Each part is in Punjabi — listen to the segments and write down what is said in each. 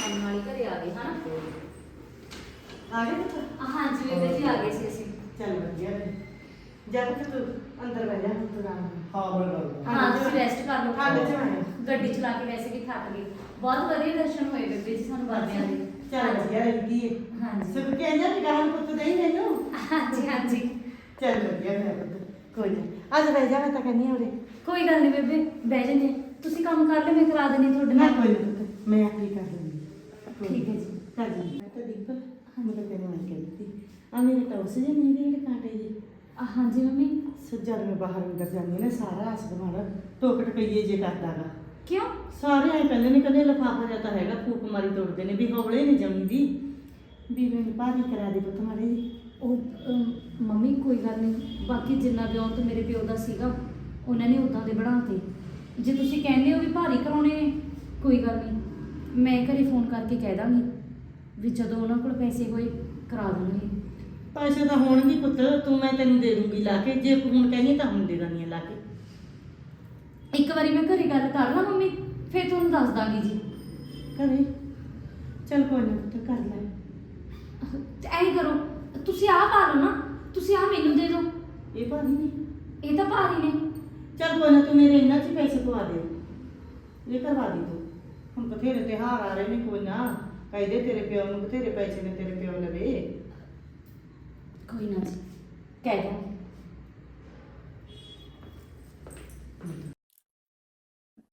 ਟਾਈਮ ਨਾਲ ਹੀ ਘਰੇ ਆ ਗਏ ਹਨਾ? ਆ ਗਏ ਪੁੱਤ? ਹਾਂਜੀ ਬੇਬੇ ਜੀ ਆ ਗਏ ਸੀ ਅਸੀਂ। ਚੱਲ ਵਧੀਆ ਫਿਰ। ਜਾ ਪੁੱਤ ਤੂੰ ਅੰਦਰ ਬਹਿ ਜਾ ਹੁਣ ਤੂੰ ਆਰਾਮ ਨਾਲ। ਹਾਂ ਮੈਂ ਕਰਦਾ ਹਾਂ ਤੁਸੀਂ ਰੈਸਟ ਕਰ ਲਓ। ਠੰਡ ਚ ਆਏ ਗੱਡੀ ਚਲਾ ਕੇ ਵੈਸੇ ਵੀ ਥੱਕ ਗਏ। ਬਹੁਤ ਵਧੀਆ ਦਰਸ਼ਨ ਹੋਏ ਬੇਬੇ ਜੀ ਸਾਨੂੰ ਬਾਬਿਆਂ ਦੇ। ਚੱਲ ਵਧੀਆ ਰਹਿੰਦੀ ਹੈ ਹਾਂਜੀ। ਸੁਖ ਕੇ ਅੰਦਰ ਵੀ ਗਾਣ ਪੁੱਤ ਦੇਈ ਮੈਨੂੰ। ਹਾਂਜੀ ਹਾਂਜੀ। ਚੱਲ ਵਧੀਆ ਮੇਰਾ ਪੁੱਤ ਕੋਈ ਨਾ। ਅੱਜ ਬਹਿ ਜਾ ਮੈਂ ਤਾਂ ਕਹਿੰਦੀ ਉਰੇ। ਕੋਈ ਗੱਲ ਨਹੀਂ ਬੇਬੇ ਬਹਿ ਜੰਨੇ ਤੁਸੀਂ ਕੰਮ ਕਰ ਲੈ ਮੈਂ ਕਰਾ ਦਿੰਦੀ ਤੁਹਾਡੇ ਨਾ ਨਾਲ। ਕੋਈ ਨਾ ਪੁੱਤ ਮੈਂ ਆਪੇ ਕਰ ਲੂੰਗੀ ਠੀਕ ਹੈ ਜੀ ਕਰ ਦਿੰਦੀ ਮੈਂ ਤਾਂ ਦੀਪ ਮੈਂ ਤਾਂ ਤੈਨੂੰ ਮੈਂ ਕਹਿੰਦੀ ਆ ਮੇਰੇ ਟੌਸ ਜੇ ਨਹੀਂ ਜਿਹੜੇ ਕਾਂਟੇ ਜੀ। ਅ, ਹਾਂਜੀ ਮੰਮੀ। ਸੱਜਾ ਮੈਂ ਬਾਹਰ ਅੰਦਰ ਜਾਂਦੀ ਨੇ ਸਾਰਾ ਹੱਸ ਬਣਾ ਟੋਕਟ ਪਈਏ ਜੇ ਕਰਦਾਗਾ। ਕਿਉਂ? ਸਾਰੇ ਐ ਨੇ ਕਹਿੰਦੇ ਲਫਾਫਾ ਜਾਂ ਤਾਂ ਹੈਗਾ ਫੂਕ ਮਾਰੀ ਤੋੜਦੇ ਨੇ ਵੀ ਹੌਲੇ ਨਹੀਂ ਜਮੀਦੀ। ਵੀ ਮੈਨੂੰ ਭਾਰੀ ਕਰਾ ਦੇ ਪੁੱਤ ਮਾਰੇ ਜੀ। ਉਹ ਅਮ, ਮੰਮੀ ਕੋਈ ਗੱਲ ਨਹੀਂ ਬਾਕੀ ਜਿੰਨਾ ਵਿਆਹ ਤੇ ਮੇਰੇ ਪਿਓ ਦਾ ਸੀਗਾ ਉਹਨਾਂ ਨੇ ਉਦਾਂ ਦੇ ਬਣਾਤੇ ਜੇ ਤੁਸੀਂ ਕਹਿੰਦੇ ਹੋ ਵੀ ਭਾਰੀ ਕਰਾਉਣੇ ਨੇ ਕੋਈ ਗੱਲ ਨਹੀਂ। ਮੈਂ ਘਰੇ ਫੋਨ ਕਰਕੇ ਕਹਿ ਦਾਂਗੀ ਵੀ ਜਦੋਂ ਉਹਨਾਂ ਕੋਲ ਪੈਸੇ ਹੋਏ ਕਰਾ ਦੇਣਗੇ। ਪੈਸੇ ਤਾਂ ਹੋਣਗੇ ਪੁੱਤ ਤੂੰ ਮੈਂ ਤੈਨੂੰ ਦੇ ਦੂੰਗੀ ਲਾ ਕੇ ਜੇ ਹੁਣ ਕਹਿੰਦੀ ਤਾਂ ਹੁਣ ਦੇ ਦਾਨੀ ਲਾ ਕੇ। ਇੱਕ ਵਾਰੀ ਮੈਂ ਘਰੇ ਗੱਲ ਕਰ ਲਾਂ ਮੰਮੀ ਫਿਰ ਤੁਹਾਨੂੰ ਦੱਸ ਦਾਂਗੀ ਜੀ। ਕਰੇ ਚੱਲ ਕੋਈ ਨਾ ਪੁੱਤ ਕਰ ਲੈ। ਐਂ ਕਰੋ ਤੁਸੀਂ ਆਹ ਪਾ ਲਓ ਨਾ ਤੁਸੀਂ ਆਹ ਮੈਨੂੰ ਦੇ ਦਿਓ। ਇਹ ਭਾਰੀ ਨਹੀਂ ਇਹ ਤਾਂ ਭਾਰੀ ਨੇ। ਚੱਲ ਕੋਈ ਨਾ ਤੂੰ ਮੇਰੇ ਇਹਨਾਂ 'ਚ ਹੀ ਪੈਸੇ ਪਵਾ ਦੇ। ਇਹ ਕਰਵਾ ਦੀ ਤੂੰ। ਹੁਣ ਬਥੇਰੇ ਤਿਉਹਾਰ ਆ ਰਹੇ ਨੇ ਕੋਈ ਨਾ ਕਹਿੰਦੇ ਤੇਰੇ ਪਿਓ ਨੂੰ, ਬਥੇਰੇ ਪੈਸੇ ਨੇ ਤੇਰੇ ਪਿਓ ਲਵੇ। ਕੋਈ ਨਾ ਜੀ, ਕਹਿ ਦਾਂਗੀ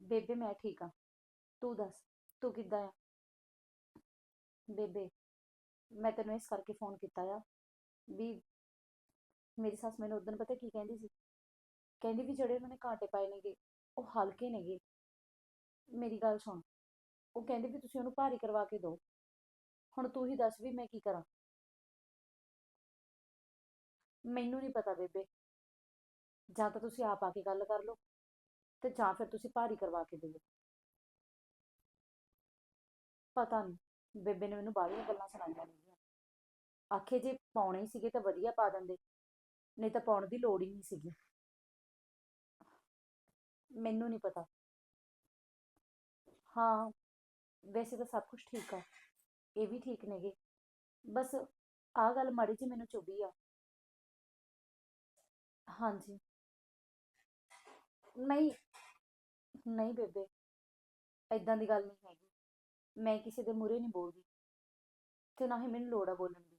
ਬੇਬੇ, ਮੈਂ ਠੀਕ ਆ। ਤੂੰ ਦੱਸ, ਤੂੰ ਕਿੱਦਾਂ ਆ? ਬੇਬੇ, ਮੈਂ ਤੈਨੂੰ ਇਸ ਕਰਕੇ ਫੋਨ ਕੀਤਾ ਆ ਵੀ ਮੇਰੀ ਸੱਸ ਮੈਨੂੰ ਉਦੋਂ ਪਤਾ ਕੀ ਕਹਿੰਦੀ ਸੀ? ਕਹਿੰਦੀ ਵੀ ਜਿਹੜੇ ਉਹਨਾਂ ਨੇ ਕਾਂਟੇ ਪਾਏ ਨੇਗੇ, ਉਹ ਹਲਕੇ ਨੇਗੇ। ਮੇਰੀ ਗੱਲ ਸੁਣ। ਉਹ ਕਹਿੰਦੇ ਵੀ ਤੁਸੀਂ ਉਹਨੂੰ ਭਾਰੀ ਕਰਵਾ ਕੇ ਦਿਓ। ਹੁਣ ਤੂੰ ਹੀ ਦੱਸ ਵੀ ਮੈਂ ਕੀ ਕਰਾਂ। ਮੈਨੂੰ ਨਹੀਂ ਪਤਾ ਬੇਬੇ। ਜਾਂ ਤਾਂ ਤੁਸੀਂ ਆਪ ਆ ਕੇ ਗੱਲ ਕਰ ਲਓ ਤੇ ਜਾਂ ਫਿਰ ਤੁਸੀਂ ਭਾਰੀ ਕਰਵਾ ਕੇ ਦਿਓ। ਪਤਾ ਨਹੀਂ ਬੇਬੇ ਨੇ ਮੈਨੂੰ ਬਾਹਲੀਆਂ ਗੱਲਾਂ ਸੁਣਾਈਆਂ ਨੇਗੀਆਂ। ਆਖੇ ਜੇ ਪਾਉਣੇ ਹੀ ਸੀਗੇ ਤਾਂ ਵਧੀਆ ਪਾ ਦਿੰਦੇ, ਨਹੀਂ ਤਾਂ ਪਾਉਣ ਦੀ ਲੋੜ ਹੀ ਨਹੀਂ ਸੀਗੀ। ਮੈਨੂੰ ਨਹੀਂ ਪਤਾ। ਹਾਂ ਵੈਸੇ ਤਾਂ ਸਭ ਕੁਝ ਠੀਕ ਆ, ਇਹ ਵੀ ਠੀਕ ਨੇਗੇ। ਬਸ ਆਹ ਗੱਲ ਮਾੜੀ ਜੀ ਮੈਨੂੰ ਚੁਭੀ ਆ। ਹਾਂਜੀ। ਨਹੀਂ ਨਹੀਂ ਬੇਬੇ ਐਦਾਂ ਦੀ ਗੱਲ ਨਹੀਂ ਹੈਗੀ। ਮੈਂ ਕਿਸੇ ਦੇ ਮੂਹਰੇ ਨਹੀਂ ਬੋਲਦੀ ਤੇ ਨਾ ਹੀ ਮੈਨੂੰ ਲੋੜ ਆ ਬੋਲਣ ਦੀ।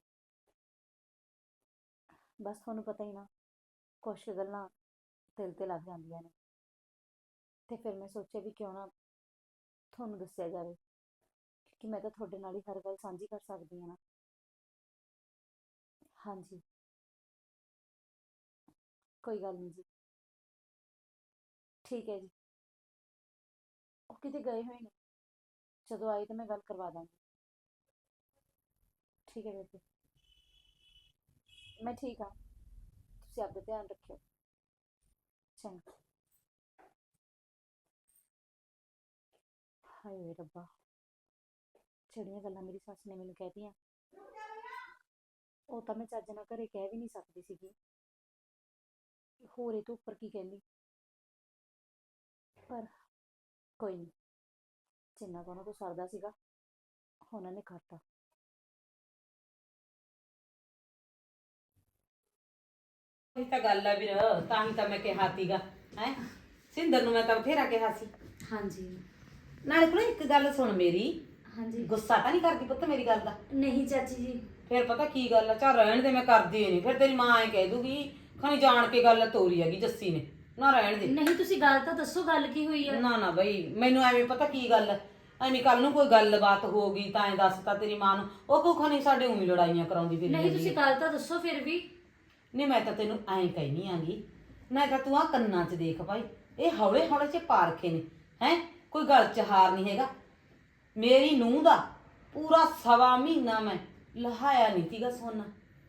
ਬਸ ਤੁਹਾਨੂੰ ਪਤਾ ਹੀ ਨਾ, ਕੁਛ ਗੱਲਾਂ ਦਿਲ ਤੇ ਲੱਗ ਜਾਂਦੀਆਂ ਨੇ। ਤੇ ਫਿਰ ਮੈਂ ਸੋਚਿਆ ਵੀ ਕਿਉਂ ਨਾ ਤੁਹਾਨੂੰ ਦੱਸਿਆ ਜਾਵੇ। ਕਿ ਮੈਂ ਤਾਂ ਤੁਹਾਡੇ ਨਾਲ ਹੀ ਹਰ ਗੱਲ ਸਾਂਝੀ ਕਰ ਸਕਦੀ ਹਾਂ ਨਾ। ਹਾਂਜੀ। ਕੋਈ ਗੱਲ ਨਹੀਂ ਜੀ। ਠੀਕ ਹੈ ਜੀ। ਉਹ ਕਿਤੇ ਗਏ ਹੋਏ ਨੇ। ਜਦੋਂ ਆਏ ਤਾਂ ਮੈਂ ਗੱਲ ਕਰਵਾ ਦਾਂਗੀ। ਠੀਕ ਹੈ ਬੇਬੇ। ਮੈਂ ਠੀਕ ਹਾਂ। ਤੁਸੀਂ ਆਪਦਾ ਧਿਆਨ ਰੱਖਿਓ। ਚੰਗਾ। ਹਾਏ ਰੱਬਾ। ਜਿਹੜੀਆਂ ਗੱਲਾਂ ਮੇਰੀ ਸੱਸ ਨੇ ਮੈਨੂੰ ਕਹਿਤੀਆਂ ਉਹ ਤਾਂ ਮੈਂ ਚੱਜ ਨਾਲ ਘਰੇ ਕਹਿ ਵੀ ਨਹੀਂ ਸਕਦੀ ਸੀਗੀ। ਹੋਰ ਇਹ ਤੋਂ ਉੱਪਰ ਕੀ ਕਹਿੰਦੀ? ਪਰ ਕੋਈ ਨਹੀਂ ਜਿੰਨਾ ਕੁ ਉਹਨਾਂ ਤੋਂ ਸਰਦਾ ਸੀਗਾ ਉਹਨਾਂ ਨੇ ਕਰਤਾ। ਇਹ ਤਾਂ ਗੱਲ ਆ ਵੀਰ ਤਾਂ ਹੀ ਤਾਂ ਮੈਂ ਕਿਹਾ ਸੀਗਾ ਹੈ? ਸਿੰਦਰ ਨੂੰ ਮੈਂ ਤਾਂ ਬਥੇਰਾ ਕਿਹਾ ਸੀ। ਹਾਂਜੀ। ਨਾਲੇ ਕੋਲ ਇੱਕ ਗੱਲ ਸੁਣ ਮੇਰੀ ਹਾਂਜੀ। ਗੁੱਸਾ ਤਾਂ ਨਹੀਂ ਕਰਦੀ ਪੁੱਤ ਮੇਰੀ ਗੱਲ ਦਾ? ਨਹੀਂ ਚਾਚੀ ਜੀ। ਫਿਰ ਪਤਾ ਕੀ ਗੱਲ ਆ ਚਾ ਰਹਿਣ ਦੇ ਮੈਂ ਕਰਦੀ ਨਹੀਂ। ਫਿਰ ਤੇਰੀ ਮਾਂ ਐ ਕਹਿ ਦੂਗੀ ਖਣੀ ਜਾਣ ਕੇ ਗੱਲ ਤੋਰੀ ਹੈਗੀ ਜੱਸੀ ਨੇ। ਨਾ ਰਹਿਣ ਦੇ। ਨਹੀਂ ਤੁਸੀਂ ਗੱਲ ਤਾਂ ਦੱਸੋ ਗੱਲ ਕੀ ਹੋਈ ਆ? ਨਾ ਨਾ ਬਈ ਮੈਨੂੰ ਐਵੇਂ ਪਤਾ ਕੀ ਗੱਲ ਐਵੇਂ ਕੱਲ ਨੂੰ ਕੋਈ ਗੱਲਬਾਤ ਹੋ ਗਈ ਤਾਂ ਐ ਦੱਸਤਾ ਤੇਰੀ ਮਾਂ ਨੂੰ। ਉਹ ਕੋ ਖਣੀ ਸਾਡੇ ਉਮੀ ਲੜਾਈਆਂ ਕਰਾਉਂਦੀ ਫਿਰ ਨਹੀਂ ਤੁਸੀਂ ਗੱਲ ਤਾਂ ਦੱਸੋ ਫਿਰ ਵੀ। ਨਹੀਂ ਮੈਂ ਤਾਂ ਤੈਨੂੰ ਐਂ ਕਹਿਨੀ ਆਂਗੀ ਨਾ ਤਾਂ ਤੂੰ ਆ ਕੰਨਾਂ 'ਚ ਦੇਖ ਭਾਈ ਇਹ ਹੌਲੇ ਹੌਲੇ 'ਚ ਪਾ ਰੱਖੇ ਨੇ ਹੈ? ਕੋਈ ਗਲ 'ਚ ਹਾਰ ਨਹੀਂ ਹੈਗਾ। ਮੇਰੀ ਨੂੰਹ ਦਾ ਪੂਰਾ ਸਵਾ ਮਹੀਨਾ ਮੈਂ ਲਹਾਇਆ ਨਹੀਂ ਸੀਗਾ ਸੋਨਾ।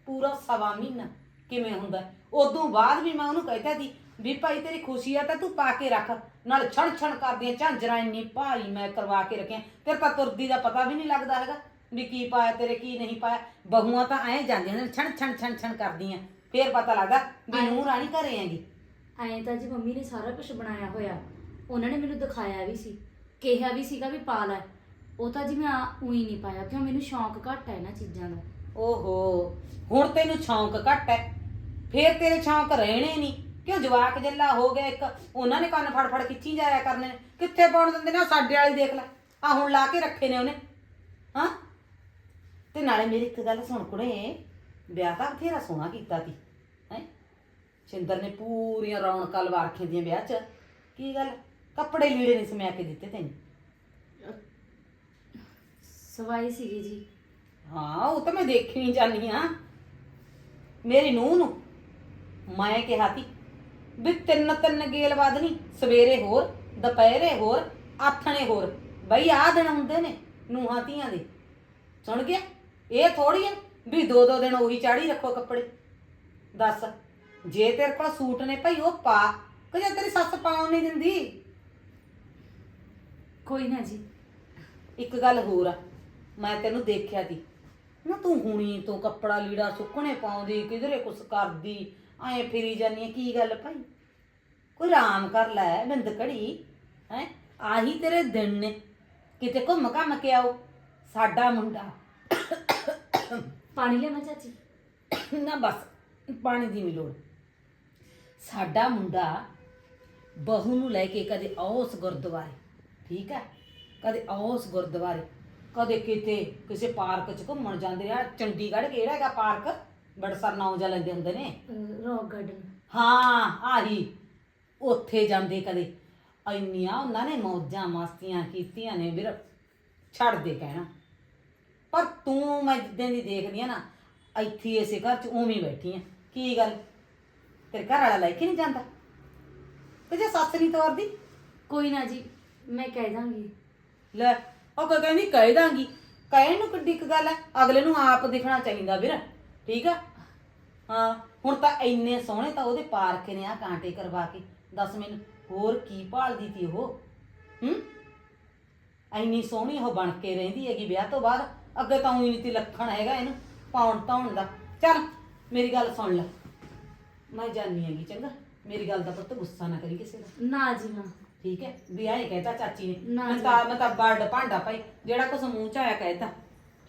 ਪੂਰਾ ਸਵਾ ਮਹੀਨਾ ਕਿਵੇਂ ਹੁੰਦਾ? ਉਦੋਂ ਬਾਅਦ ਵੀ ਮੈਂ ਉਹਨੂੰ ਕਹਿਤਾ ਸੀ ਵੀ ਭਾਈ ਤੇਰੀ ਖੁਸ਼ੀ ਆ ਤਾਂ ਤੂੰ ਪਾ ਕੇ ਰੱਖ। ਨਾਲ ਛਣ ਛਣ ਕਰਦੀਆਂ ਝਾਂਜਰਾਂ ਇੰਨੀ ਭਾਰੀ ਮੈਂ ਕਰਵਾ ਕੇ ਰੱਖਿਆ। ਤੇਰੇ ਤਾਂ ਤੁਰਦੀ ਦਾ ਪਤਾ ਵੀ ਨਹੀਂ ਲੱਗਦਾ ਹੈਗਾ ਵੀ ਕੀ ਪਾਇਆ ਤੇਰੇ, ਕੀ ਨਹੀਂ ਪਾਇਆ। ਬਹੂਆਂ ਤਾਂ ਐਂ ਜਾਂਦੀਆਂ ਨੇ ਛਣ ਛਣ ਛਣ ਛਣ ਕਰਦੀਆਂ। ਫੇਰ ਪਤਾ ਲੱਗਦਾ ਵੀ ਨੂੰਹ ਰਾਣੀ ਘਰੇ ਆਂਗੀ ਐਂ ਤਾਂ ਜੀ ਮੰਮੀ ਨੇ ਸਾਰਾ ਕੁਝ ਬਣਾਇਆ ਹੋਇਆ। ਉਹਨਾਂ ਨੇ ਮੈਨੂੰ ਦਿਖਾਇਆ ਵੀ ਸੀ, ਕਿਹਾ ਵੀ ਸੀਗਾ ਵੀ ਪਾ ਲੈ। ਉਹ ਤਾਂ ਜੀ ਮੈਂ ਉਹੀ ਨਹੀਂ ਪਾਇਆ, ਕਿਉਂ ਮੈਨੂੰ ਸ਼ੌਂਕ ਘੱਟ ਹੈ ਇਹਨਾਂ ਚੀਜ਼ਾਂ ਦਾ। ਓਹੋ, ਹੁਣ ਤੈਨੂੰ ਸ਼ੌਂਕ ਘੱਟ ਹੈ, ਫੇਰ ਤੇਰੇ ਸ਼ੌਂਕ ਰਹਿਣੇ ਨਹੀਂ। ਕਿਉਂ ਜਵਾਕ ਜੱਲਾ ਹੋ ਗਿਆ ਇੱਕ, ਉਹਨਾਂ ਨੇ ਕੰਨ ਫੜ ਫੜ ਖਿੱਚੀ ਜਾਇਆ ਕਰਨੇ ਨੇ। ਕਿੱਥੇ ਪਾਉਣ ਦਿੰਦੇ ਨੇ? ਆਹ ਸਾਡੇ ਵਾਲੀ ਦੇਖ ਲੈ ਆ ਹੁਣ ਲਾ ਕੇ ਰੱਖੇ ਨੇ ਉਹਨੇ। ਹਾਂ? ਤੇ ਨਾਲੇ ਮੇਰੀ ਇੱਕ ਗੱਲ ਸੁਣ ਕੁੜੇ, ਵਿਆਹ ਤਾਂ ਬਥੇਰਾ ਸੋਹਣਾ ਕੀਤਾ ਤੀ ਹੈ? ਸ਼ਿੰਦਰ ਨੇ ਪੂਰੀਆਂ ਰੌਣਕਾਂ ਲਵਾ ਰੱਖੀਆਂ ਦੀਆਂ ਵਿਆਹ 'ਚ। ਕੀ ਗੱਲ? ਕੱਪੜੇ ਲੀੜੇ ਨਹੀਂ ਸਮਿਆ ਕੇ ਦਿੱਤੇ ਤੈਨੂੰ। ਸਵਾਈ ਸੀਗੀ ਜੀ। ਹਾਂ ਉਹ ਤਾਂ ਮੈਂ ਦੇਖੀ ਨਹੀਂ ਜਾਨੀ ਆ ਮੇਰੀ ਨੂੰਹ ਨੂੰ ਮੈਂ ਕਿਹਾ ਤੀ ਵੀ ਤਿੰਨ ਤਿੰਨ ਗੇਲ ਵਧਣੀ ਸਵੇਰੇ ਹੋਰ ਦੁਪਹਿਰੇ ਹੋਰ ਆਥਣੇ ਹੋਰ। ਬਈ ਆਹ ਦਿਨ ਹੁੰਦੇ ਨੇ ਨੂੰਹਾਂ ਧੀਆਂ ਦੇ। ਸੁਣ ਗਿਆ? ਇਹ ਥੋੜੀ ਆ ਵੀ ਦੋ ਦੋ ਦਿਨ ਉਹੀ ਚਾੜੀ ਰੱਖੋ ਕੱਪੜੇ। ਦੱਸ ਜੇ ਤੇਰੇ ਕੋਲ ਸੂਟ ਨੇ ਭਾਈ ਉਹ ਪਾ ਕਿ ਜੇ ਤੇਰੀ ਸੱਸ ਪਾਉਣ ਨਹੀਂ ਦਿੰਦੀ? ਕੋਈ ਨਾ ਜੀ। ਇੱਕ ਗੱਲ ਹੋਰ ਆ। ਮੈਂ ਤੈਨੂੰ ਦੇਖਿਆ ਤੀ ਨਾ ਤੂੰ ਹੁਣੀ ਤੋਂ ਕੱਪੜਾ ਲੀੜਾ ਸੁੱਕਣੇ ਪਾਉਂਦੀ ਕਿਧਰੇ ਕੁਛ ਕਰਦੀ ਐਂ ਫਿਰੀ ਜਾਨੀ ਆਂ, ਕੀ ਗੱਲ ਭਾਈ? ਕੋਈ ਆਰਾਮ ਕਰ ਲੈ ਬਿੰਦ ਘੜੀ ਹੈ? ਆਹੀ ਤੇਰੇ ਦਿਨ ਨੇ। ਕਿਤੇ ਘੁੰਮ ਘੰਮ ਕੇ ਆਓ ਸਾਡਾ ਮੁੰਡਾ। ਪਾਣੀ ਲਿਆਵਾਂ ਚਾਚੀ? ਨਾ ਬਸ ਪਾਣੀ ਦੀ ਨਹੀਂ ਲੋੜ। ਸਾਡਾ ਮੁੰਡਾ ਬਹੂ ਨੂੰ ਲੈ ਕੇ ਕਦੇ ਆਉਸ ਗੁਰਦੁਆਰੇ ਠੀਕ ਹੈ ਕਦੇ ਆਉਸ ਗੁਰਦੁਆਰੇ। ਕਦੇ ਕਿਤੇ ਕਿਸੇ ਪਾਰਕ 'ਚ ਘੁੰਮਣ ਜਾਂਦੇ ਆ। ਚੰਡੀਗੜ੍ਹ ਕਿਹੜਾ ਹੈਗਾ ਪਾਰਕ? ਬੜਸਰ ਨਾਮ ਜਾ ਲੈਂਦੇ ਹੁੰਦੇ ਨੇ। Rock garden. ਹਾਂ ਆਹੀ। ਉੱਥੇ ਜਾਂਦੇ ਕਦੇ। ਇੰਨੀਆਂ ਉਹਨਾਂ ਨੇ ਮੌਜਾਂ ਮਸਤੀਆਂ ਕੀਤੀਆਂ ਨੇ ਵੀਰ। ਛੱਡ ਦੇ ਕਹਿਣਾ। ਪਰ ਤੂੰ ਮੈਂ ਜਿੱਦਾਂ ਦੀ ਦੇਖਦੀ ਆ ਨਾ ਇੱਥੇ ਇਸੇ ਘਰ 'ਚ ਉਵੇਂ ਹੀ ਬੈਠੀ ਆ। ਕੀ ਗੱਲ? ਤੇਰੇ ਘਰ ਵਾਲਾ ਲੈ ਕੇ ਨਹੀਂ ਜਾਂਦਾ? ਤੇ ਜੇ ਸੱਸ ਨਹੀਂ ਤੋਰਦੀ? ਕੋਈ ਨਾ ਜੀ ਮੈਂ ਕਹਿ ਦਾਂਗੀ। ਲੈ। ਉਹ ਕਹ ਕਹਿੰਦੀ ਕਹਿ ਦਾਂਗੀ। ਕਹਿਣ ਨੂੰ ਕਿੱਡੀ ਕੁ ਗੱਲ ਹੈ ਅਗਲੇ ਨੂੰ ਆਪ ਦਿਖਣਾ ਚਾਹੀਦਾ ਵੀਰ, ਠੀਕ ਆ? ਹਾਂ, ਹੁਣ ਤਾਂ ਇੰਨੇ ਸੋਹਣੇ ਤਾਂ ਉਹਦੇ ਪਾਰਕ ਨੇ ਆ ਕਾਂਟੇ ਕਰਵਾ ਕੇ। ਦੱਸ ਮੈਨੂੰ, ਹੋਰ ਕੀ ਭਾਲਦੀ ਤੀ ਉਹ? ਹੂੰ? ਇੰਨੀ ਸੋਹਣੀ ਉਹ ਬਣ ਕੇ ਰਹਿੰਦੀ ਹੈਗੀ ਵਿਆਹ ਤੋਂ ਬਾਅਦ। ਅੱਗੇ ਤਾਂ ਉਹੀ ਨਹੀਂ ਤੀ ਲੱਖਣ ਹੈਗਾ ਇਹਨੂੰ, ਪਾਉਣ ਧਾਉਣ ਦਾ। ਚੱਲ, ਮੇਰੀ ਗੱਲ ਸੁਣ ਲੈ। ਮੈਂ ਜਾਣੀ ਹੈਗੀ, ਚੰਗਾ। ਮੇਰੀ ਗੱਲ ਦਾ ਪੁੱਤ ਗੁੱਸਾ ਨਾ ਕਰੀ ਕਿਸੇ ਦਾ। ਨਾ ਜੀ, ਨਾ। ਠੀਕ ਹੈ ਵੀ ਆਏ ਕਹਿਤਾ ਚਾਚੀ ਨੇ। ਨਾ ਮੈਂ ਜੀ। ਤਾਂ ਮੈਂ ਤਾਂ ਬਰਡ ਭਾਂਡਾ ਭਾਈ ਜਿਹੜਾ ਕੁਛ ਮੂੰਹ ਚ ਆਇਆ ਕਹਿਤਾ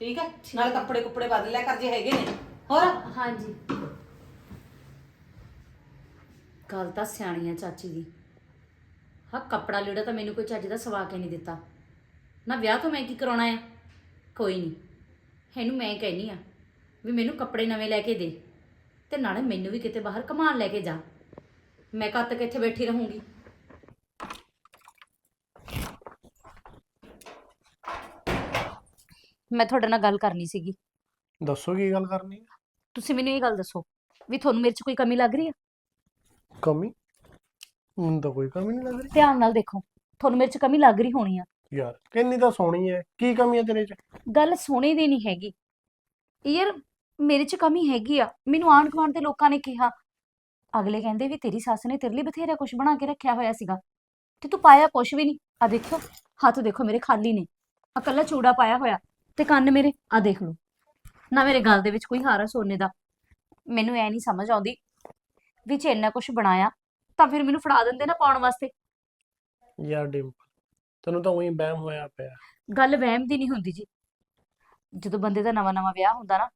ਠੀਕ ਹੈ ਨਾਲ ਕੱਪੜੇ ਕੁੱਪੜੇ ਬਦਲ ਲਿਆ ਕਰ ਜੇ ਹੈਗੇ ਨੇ। ਹੋਰ? ਹਾਂਜੀ। ਗੱਲ ਤਾਂ ਸਿਆਣੀ ਆ ਚਾਚੀ ਦੀ। ਹਾਂ ਕੱਪੜਾ ਲੀੜਾ ਤਾਂ ਮੈਨੂੰ ਕੋਈ ਚੱਜ ਦਾ ਸਵਾ ਕੇ ਨਹੀਂ ਦਿੱਤਾ। ਨਾ ਵਿਆਹ ਤੋਂ ਮੈਂ ਕੀ ਕਰਾਉਣਾ ਆ? ਕੋਈ ਨਹੀਂ। ਇਹਨੂੰ ਮੈਂ ਕਹਿਨੀ ਆ ਵੀ ਮੈਨੂੰ ਕੱਪੜੇ ਨਵੇਂ ਲੈ ਕੇ ਦੇ ਤੇ ਨਾਲੇ ਮੈਨੂੰ ਵੀ ਕਿਤੇ ਬਾਹਰ ਕਮਾਨ ਲੈ ਕੇ ਜਾ। ਮੈਂ ਕਦ ਤੱਕ ਇੱਥੇ ਬੈਠੀ ਰਹੂੰਗੀ। ਮੈਂ ਤੁਹਾਡੇ ਨਾਲ ਗੱਲ ਕਰਨੀ ਸੀਗੀ। ਦੱਸੋ ਕੀ ਗੱਲ ਕਰਨੀ ਹੈ ਤੁਸੀਂ ਮੈਨੂੰ ਇਹ ਗੱਲ ਦੱਸੋ ਵੀ ਤੁਹਾਨੂੰ ਮੇਰੇ 'ਚ ਕੋਈ ਕਮੀ ਲੱਗ ਰਹੀ ਹੈ ਕਮੀ? ਮੈਨੂੰ ਤਾਂ ਕੋਈ ਕਮੀ ਨਹੀਂ ਲੱਗ ਰਹੀ। ਧਿਆਨ ਨਾਲ ਦੇਖੋ ਤੁਹਾਨੂੰ ਮੇਰੇ 'ਚ ਕਮੀ ਲੱਗ ਰਹੀ ਹੋਣੀ ਆ। ਯਾਰ ਕਿੰਨੀ ਤਾਂ ਸੋਹਣੀ ਹੈ ਕੀ ਕਮੀ ਹੈ ਤੇਰੇ 'ਚ? ਗੱਲ ਸੋਹਣੇ ਦੀ ਨਹੀਂ ਹੈਗੀ। ਯਾਰ ਮੇਰੇ 'ਚ ਕਮੀ ਹੈਗੀ ਆ। ਮੈਨੂੰ ਆਂਢ ਗੁਆਂਢ ਦੇ ਲੋਕਾਂ ਨੇ ਕਿਹਾ ਅਗਲੇ ਕਹਿੰਦੇ ਵੀ ਤੇਰੀ ਸੱਸ ਨੇ ਤੇਰੇ ਲਈ ਬਥੇਰਾ ਕੁਝ ਬਣਾ ਕੇ ਰੱਖਿਆ ਹੋਇਆ ਸੀਗਾ। ਤੇ ਤੂੰ ਪਾਇਆ ਕੁਝ ਵੀ ਨਹੀਂ। ਆ ਦੇਖੋ ਹੱਥ ਦੇਖੋ ਮੇਰੇ ਖਾਲੀ ਨੇ। ਆ ਕੱਲਾ ਚੂੜਾ ਪਾਇਆ ਹੋਇਆ। ਤੇ ਕੰਨ ਮੇਰੇ ਆ ਦੇਖ ਲਓ। ਨਾ ਮੇਰੇ ਗਲ ਦੇ ਵਿੱਚ ਕੋਈ ਹਾਰ ਸੋਨੇ ਦਾ। ਮੈਨੂੰ ਐ ਨਹੀਂ ਸਮਝ ਆਉਂਦੀ ਵੀ ਜੇ ਇੰਨਾ ਕੁਝ ਬਣਾਇਆ ਤਾਂ ਫਿਰ ਮੈਨੂੰ ਫੜਾ ਦਿੰਦੇ ਨਾ ਪਾਉਣ ਵਾਸਤੇ। ਯਾਰ ਡਿੰਪਲ ਤੈਨੂੰ ਤਾਂ ਉਹੀ ਵਹਿਮ ਹੋਇਆ ਪਿਆ। ਗੱਲ ਵਹਿਮ ਦੀ ਨਹੀਂ ਹੁੰਦੀ ਜੀ। ਜਦੋਂ ਬੰਦੇ ਦਾ ਨਵਾਂ ਨਵਾਂ ਵਿਆਹ ਹੁੰਦਾ ਨਾ